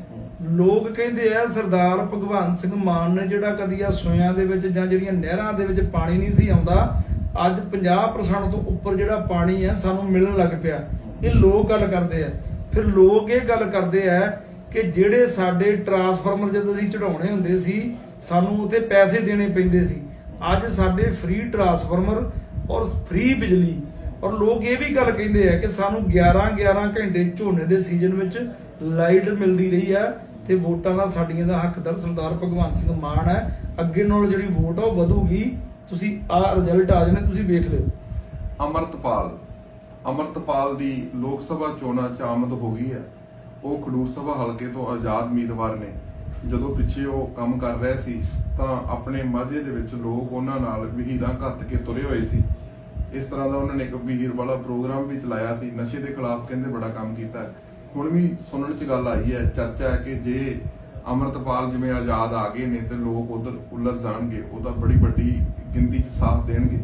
ਲੋਕ ਕਹਿੰਦੇ ਆ ਸਰਦਾਰ ਭਗਵੰਤ ਸਿੰਘ ਮਾਨ ਨੇ ਜਿਹੜਾ ਕਦੀ ਆ ਸੋਇਆਂ ਦੇ ਵਿੱਚ ਜਾਂ ਜਿਹੜੀਆਂ ਨਹਿਰਾਂ ਦੇ ਵਿੱਚ ਪਾਣੀ ਨਹੀਂ ਸੀ ਆਉਂਦਾ, ਅੱਜ 50% ਤੋਂ ਉੱਪਰ ਜਿਹੜਾ ਪਾਣੀ ਹੈ ਸਾਨੂੰ ਮਿਲਣ ਲੱਗ ਪਿਆ। ਇਹ ਲੋਕ ਗੱਲ ਕਰਦੇ ਆ। ਫਿਰ ਲੋਕ ਇਹ ਗੱਲ ਕਰਦੇ ਆ ਕਿ ਜਿਹੜੇ ਸਾਡੇ ਟਰਾਂਸਫਾਰਮਰ ਜਦੋਂ ਅਸੀਂ ਚੜਾਉਣੇ ਹੁੰਦੇ ਸੀ, ਸਾਨੂੰ ਉੱਥੇ ਪੈਸੇ ਦੇਣੇ ਪੈਂਦੇ ਸੀ। ਅੱਜ ਸਾਡੇ ਫ੍ਰੀ ਟਰਾਂਸਫਾਰਮਰ ਔਰ ਫ੍ਰੀ ਬਿਜਲੀ, ਔਰ ਲੋਕ ਇਹ ਵੀ ਗੱਲ ਕਹਿੰਦੇ ਆ ਕਿ ਸਾਨੂੰ 11 11 ਘੰਟੇ ਝੋਨੇ ਦੇ ਸੀਜ਼ਨ ਵਿੱਚ ਲਾਈਟ ਮਿਲਦੀ ਰਹੀ ਹੈ ਤੇ ਵੋਟਾਂ ਦਾ ਸਾਡੀਆਂ ਦਾ ਹੱਕਦਾਰ ਸਰਦਾਰ ਭਗਵੰਤ ਸਿੰਘ ਮਾਨ ਹੈ। ਅੱਗੇ ਨਾਲ ਜਿਹੜੀ ਵੋਟ ਆ ਉਹ ਵਧੂਗੀ। ਤੁਸੀਂ ਆ ਰਿਜ਼ਲਟ ਆ ਜਾਣੇ, ਤੁਸੀਂ ਵੇਖ ਲਿਓ। ਅਮਰਤਪਾਲ ਅਮਰਤਪਾਲ ਦੀ ਲੋਕ ਸਭਾ ਚੋਣਾਂ ਚ ਆਮਦ ਹੋ ਗਈ ਹੈ। ਉਹ ਖਡੂਰ ਸਭਾ ਹਲਕੇ ਤੋਂ ਆਜ਼ਾਦ ਉਮੀਦਵਾਰ ਨੇ। ਜਦੋਂ ਪਿੱਛੇ ਉਹ ਕੰਮ ਕਰ ਰਹੇ ਸੀ, ਤਾਂ ਆਪਣੇ ਮਾਝੇ ਦੇ ਵਿੱਚ ਲੋਕ ਉਹਨਾਂ ਨਾਲ ਵਹੀਰਾਂ ਘੱਤ ਕੇ ਤੁਰੇ ਹੋਏ ਸੀ। ਇਸ ਤਰ੍ਹਾਂ ਦਾ ਉਹਨਾਂ ਨੇ ਇੱਕ ਵਹੀਰ ਵਾਲਾ ਪ੍ਰੋਗਰਾਮ ਵੀ ਚਲਾਇਆ ਸੀ, ਨਸ਼ੇ ਦੇ ਖਿਲਾਫ ਕਹਿੰਦੇ ਬੜਾ ਕੰਮ ਕੀਤਾ। ਹੁਣ ਵੀ ਸੁਣਨ ਚ ਗੱਲ ਆਈ ਹੈ, ਚਰਚਾ ਹੈ ਕਿ ਜੇ ਅਮਰਤਪਾਲ ਜਿਵੇਂ ਆਜ਼ਾਦ ਆ ਗਏ ਨੇ, ਤੇ ਲੋਕ ਉਧਰ ਉਲਰ ਜਾਣਗੇ, ਉਹਦਾ ਬੜੀ ਵੱਡੀ ਗਿਣਤੀ ਚ ਸਾਥ ਦੇਣਗੇ।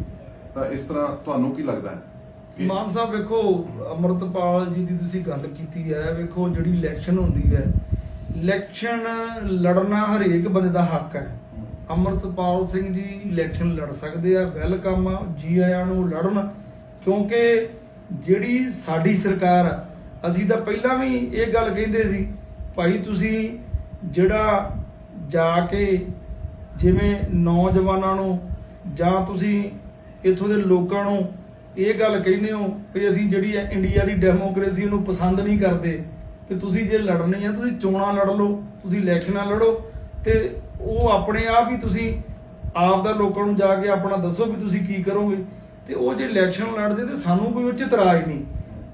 ਤਾਂ ਇਸ ਤਰ੍ਹਾਂ ਤੁਹਾਨੂੰ ਕੀ ਲੱਗਦਾ ਹੈ? ਮਾਨ ਸਾਹਿਬ, ਵੇਖੋ, ਅਮਰਤਪਾਲ ਜੀ ਦੀ ਤੁਸੀਂ ਗੱਲ ਕੀਤੀ ਹੈ, ਵੇਖੋ ਜਿਹੜੀ ਇਲੈਕਸ਼ਨ ਹੁੰਦੀ ਹੈ ਇਲੈਕਸ਼ਨ ਲੜਨਾ ਹਰੇਕ ਬੰਦੇ ਦਾ ਹੱਕ ਹੈ। ਅਮਰਤਪਾਲ ਸਿੰਘ ਜੀ ਇਲੈਕਸ਼ਨ ਲੜ ਸਕਦੇ ਆ ਵੈਲਕਮ ਆ ਜੀ ਆਇਆਂ ਨੂੰ ਲੜਨ, ਕਿਉਂਕਿ ਜਿਹੜੀ ਸਾਡੀ ਸਰਕਾਰ ਆ, ਅਸੀਂ ਤਾਂ ਪਹਿਲਾਂ ਵੀ ਇਹ ਗੱਲ ਕਹਿੰਦੇ ਸੀ, ਭਾਈ ਤੁਸੀਂ ਜਿਹੜਾ ਜਾ ਕੇ ਜਿਵੇਂ ਨੌਜਵਾਨਾਂ ਨੂੰ ਜਾਂ ਤੁਸੀਂ ਇੱਥੋਂ ਦੇ ਲੋਕਾਂ ਨੂੰ ਇਹ ਗੱਲ ਕਹਿੰਦੇ ਹੋ ਕਿ ਅਸੀਂ ਜਿਹੜੀ ਹੈ ਇੰਡੀਆ ਦੀ ਡੈਮੋਕ੍ਰੇਸੀ ਨੂੰ ਪਸੰਦ ਨਹੀਂ ਕਰਦੇ, ਤੇ ਤੁਸੀਂ ਜੇ ਲੜਨੀ ਹੈ ਤੁਸੀਂ ਚੋਣਾਂ ਲੜ ਲਓ, ਤੁਸੀਂ ਇਲੈਕਸ਼ਨਾਂ ਲੜੋ, ਤੇ ਉਹ ਆਪਣੇ ਆਪ ਹੀ ਤੁਸੀਂ ਆਪ ਦਾ ਲੋਕਾਂ ਨੂੰ ਜਾ ਕੇ ਆਪਣਾ ਦੱਸੋ ਵੀ ਤੁਸੀਂ ਕੀ ਕਰੋਗੇ। ਤੇ ਉਹ ਜੇ ਇਲੈਕਸ਼ਨ ਲੜਦੇ, ਤੇ ਸਾਨੂੰ ਕੋਈ ਉੱਚ ਇਤਰਾਜ਼ ਨਹੀਂ।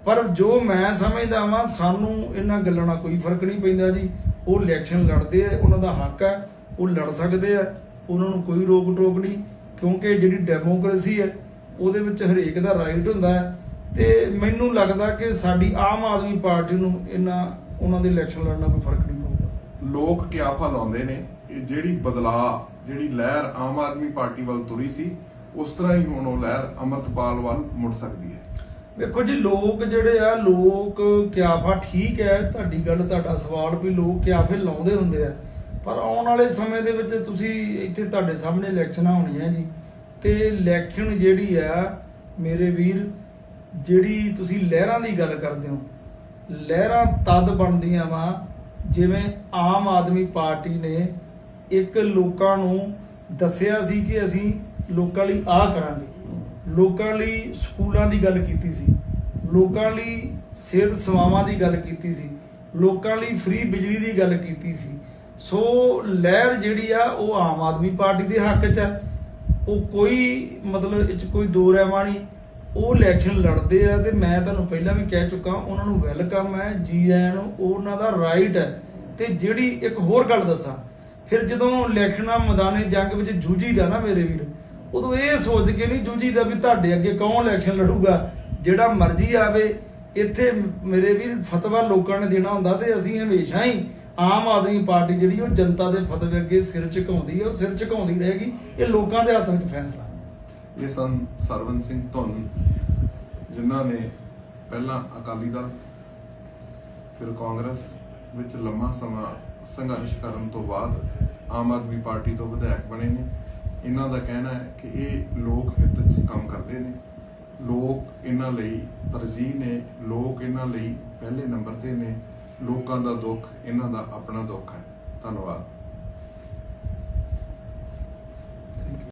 ਪਰ ਜੋ ਮੈਂ ਸਮਝਦਾ ਵਾਂ, ਸਾਨੂੰ ਇਹਨਾਂ ਗੱਲਾਂ ਨਾਲ ਕੋਈ ਫ਼ਰਕ ਨਹੀਂ ਪੈਂਦਾ ਜੀ। ਉਹ ਇਲੈਕਸ਼ਨ ਲੜਦੇ ਆ, ਉਹਨਾਂ ਦਾ ਹੱਕ ਹੈ ਉਹ ਲੜ ਸਕਦੇ ਆ, ਉਹਨਾਂ ਨੂੰ ਕੋਈ ਰੋਕ ਟੋਕ ਨਹੀਂ, ਕਿਉਂਕਿ ਜਿਹੜੀ ਡੈਮੋਕ੍ਰੇਸੀ ਹੈ ਉਹਦੇ ਵਿੱਚ ਹਰੇਕ ਦਾ ਰਾਈਟ ਹੁੰਦਾ ਹੈ। ਤੇ ਮੈਨੂੰ ਲੱਗਦਾ ਕਿ ਸਾਡੀ ਆਮ ਆਦਮੀ ਪਾਰਟੀ ਨੂੰ ਇਹਨਾਂ ਉਹਨਾਂ ਦੇ ਇਲੈਕਸ਼ਨ ਲੜਨਾ ਕੋਈ ਫ਼ਰਕ ਨਹੀਂ ਪਊਗਾ। ਲੋਕ ਕਿਆਫਾ ਲਾਉਂਦੇ ਨੇ ਕਿ ਜਿਹੜੀ ਬਦਲਾਅ ਜਿਹੜੀ ਲਹਿਰ ਆਮ ਆਦਮੀ ਪਾਰਟੀ ਵੱਲ ਤੁਰੀ ਸੀ ਉਸ ਤਰ੍ਹਾਂ ਹੀ ਹੁਣ ਉਹ ਲਹਿਰ ਅਮਰਤਪਾਲ ਵੱਲ ਮੁੜ ਸਕਦੀ ਹੈ। ਵੇਖੋ ਜੀ ਲੋਕ ਜਿਹੜੇ ਆ ਲੋਕ ਕਿਆਫਾ ਠੀਕ ਹੈ ਤੁਹਾਡੀ ਗੱਲ ਤੁਹਾਡਾ ਸਵਾਲ ਵੀ ਲੋਕ ਕਿਆਫੇ ਲਾਉਂਦੇ ਹੁੰਦੇ ਆ। ਪਰ ਆਉਣ ਵਾਲੇ ਸਮੇਂ ਦੇ ਵਿੱਚ ਤੁਸੀਂ ਇੱਥੇ ਤੁਹਾਡੇ ਸਾਹਮਣੇ ਇਲੈਕਸ਼ਨਾਂ ਹੋਣੀਆਂ ਜੀ। ਤੇ ਇਲੈਕਸ਼ਨ ਜਿਹੜੀ ਆ, ਮੇਰੇ ਵੀਰ, ਜਿਹੜੀ ਤੁਸੀਂ ਲਹਿਰਾਂ ਦੀ ਗੱਲ ਕਰਦੇ ਹੋ, ਲਹਿਰਾਂ ਤਦ ਬਣਦੀਆਂ ਵਾ ਜਿਵੇਂ ਆਮ ਆਦਮੀ ਪਾਰਟੀ ਨੇ ਇੱਕ ਲੋਕਾਂ ਨੂੰ ਦੱਸਿਆ ਸੀ ਕਿ ਅਸੀਂ ਲੋਕਾਂ ਲਈ ਆਹ ਕਰਾਂਗੇ। ਲੋਕਾਂ ਲਈ ਸਕੂਲਾਂ ਦੀ ਗੱਲ ਕੀਤੀ ਸੀ। ਲੋਕਾਂ ਲਈ ਸਿਹਤ ਸੇਵਾਵਾਂ ਦੀ ਗੱਲ ਕੀਤੀ ਸੀ। ਲੋਕਾਂ ਲਈ ਫ੍ਰੀ ਬਿਜਲੀ ਦੀ ਗੱਲ ਕੀਤੀ ਸੀ। ਸੋ ਲਹਿਰ ਜਿਹੜੀ ਆ, ਉਹ ਆਮ ਆਦਮੀ ਪਾਰਟੀ ਦੇ ਹੱਕ 'ਚ ਹੈ ਉਹ ਕੋਈ ਮਤਲਬ ਇਹ 'ਚ ਕੋਈ ਦੋ ਰਹਿਮਾ ਨਹੀਂ ਉਹ ਇਲੈਕਸ਼ਨ ਲੜਦੇ ਆ ਤੇ ਮੈਂ ਤੁਹਾਨੂੰ ਪਹਿਲਾਂ ਵੀ ਕਹਿ ਚੁੱਕਾ, ਉਹਨਾਂ ਨੂੰ ਵੈਲਕਮ ਹੈ, ਜੀ ਆਇਆਂ ਨੂੰ, ਉਹਨਾਂ ਦਾ ਰਾਈਟ ਹੈ। ਤੇ ਜਿਹੜੀ ਇੱਕ ਹੋਰ ਗੱਲ ਦੱਸਾਂ, ਫਿਰ ਜਦੋਂ ਇਲੈਕਸ਼ਨਾਂ ਮੈਦਾਨੇ ਜੰਗ ਵਿੱਚ ਜੂਝੀਦਾ ਨਾ ਮੇਰੇ ਵੀਰ, ਉਦੋਂ ਇਹ ਸੋਚ ਕੇ ਨਹੀਂ ਜੂਝੀਦਾ ਵੀ ਤੁਹਾਡੇ ਅੱਗੇ ਕੌਣ ਇਲੈਕਸ਼ਨ ਲੜੂਗਾ? ਜਿਹੜਾ ਮਰਜ਼ੀ ਆਵੇ, ਇੱਥੇ ਮੇਰੇ ਵੀਰ, ਫਤਵਾ ਲੋਕਾਂ ਨੇ ਦੇਣਾ ਹੁੰਦਾ ਤੇ ਅਸੀਂ ਹਮੇਸ਼ਾ ਹੀ ਆਮ ਆਦਮੀ ਪਾਰਟੀ ਜਿਹੜੀ ਉਹ ਜਨਤਾ ਦੇ ਫਤਵੇ ਅੱਗੇ ਸਿਰ ਝੁਕਾਉਂਦੀ ਹੈ, ਉਹ ਸਿਰ ਝੁਕਾਉਂਦੀ ਰਹੇਗੀ। ਇਹ ਲੋਕਾਂ ਦੇ ਹੱਥ ਵਿੱਚ ਫੈਸਲਾ। ਇਹ ਸਨ ਸਰਵਨ ਸਿੰਘ ਧੁੰਨ, ਜਿਨ੍ਹਾਂ ਨੇ ਪਹਿਲਾਂ ਅਕਾਲੀ ਦਲ, ਫਿਰ ਕਾਂਗਰਸ ਵਿੱਚ ਲੰਮਾ ਸਮਾਂ ਸੰਘਰਸ਼ ਕਰਨ ਤੋਂ ਬਾਅਦ ਆਮ ਆਦਮੀ ਪਾਰਟੀ ਤੋਂ ਵਿਧਾਇਕ ਬਣੇ ਨੇ। ਇਹਨਾਂ ਦਾ ਕਹਿਣਾ ਹੈ ਕਿ ਇਹ ਲੋਕ ਹਿੱਤ 'ਚ ਕੰਮ ਕਰਦੇ ਨੇ। ਲੋਕ ਇਹਨਾਂ ਲਈ ਤਰਜੀਹ ਨੇ, ਲੋਕ ਇਹਨਾਂ ਲਈ ਪਹਿਲੇ ਨੰਬਰ ਤੇ ਨੇ। ਲੋਕਾਂ ਦਾ ਦੁੱਖ ਇਹਨਾਂ ਦਾ ਆਪਣਾ ਦੁੱਖ ਹੈ। ਧੰਨਵਾਦ।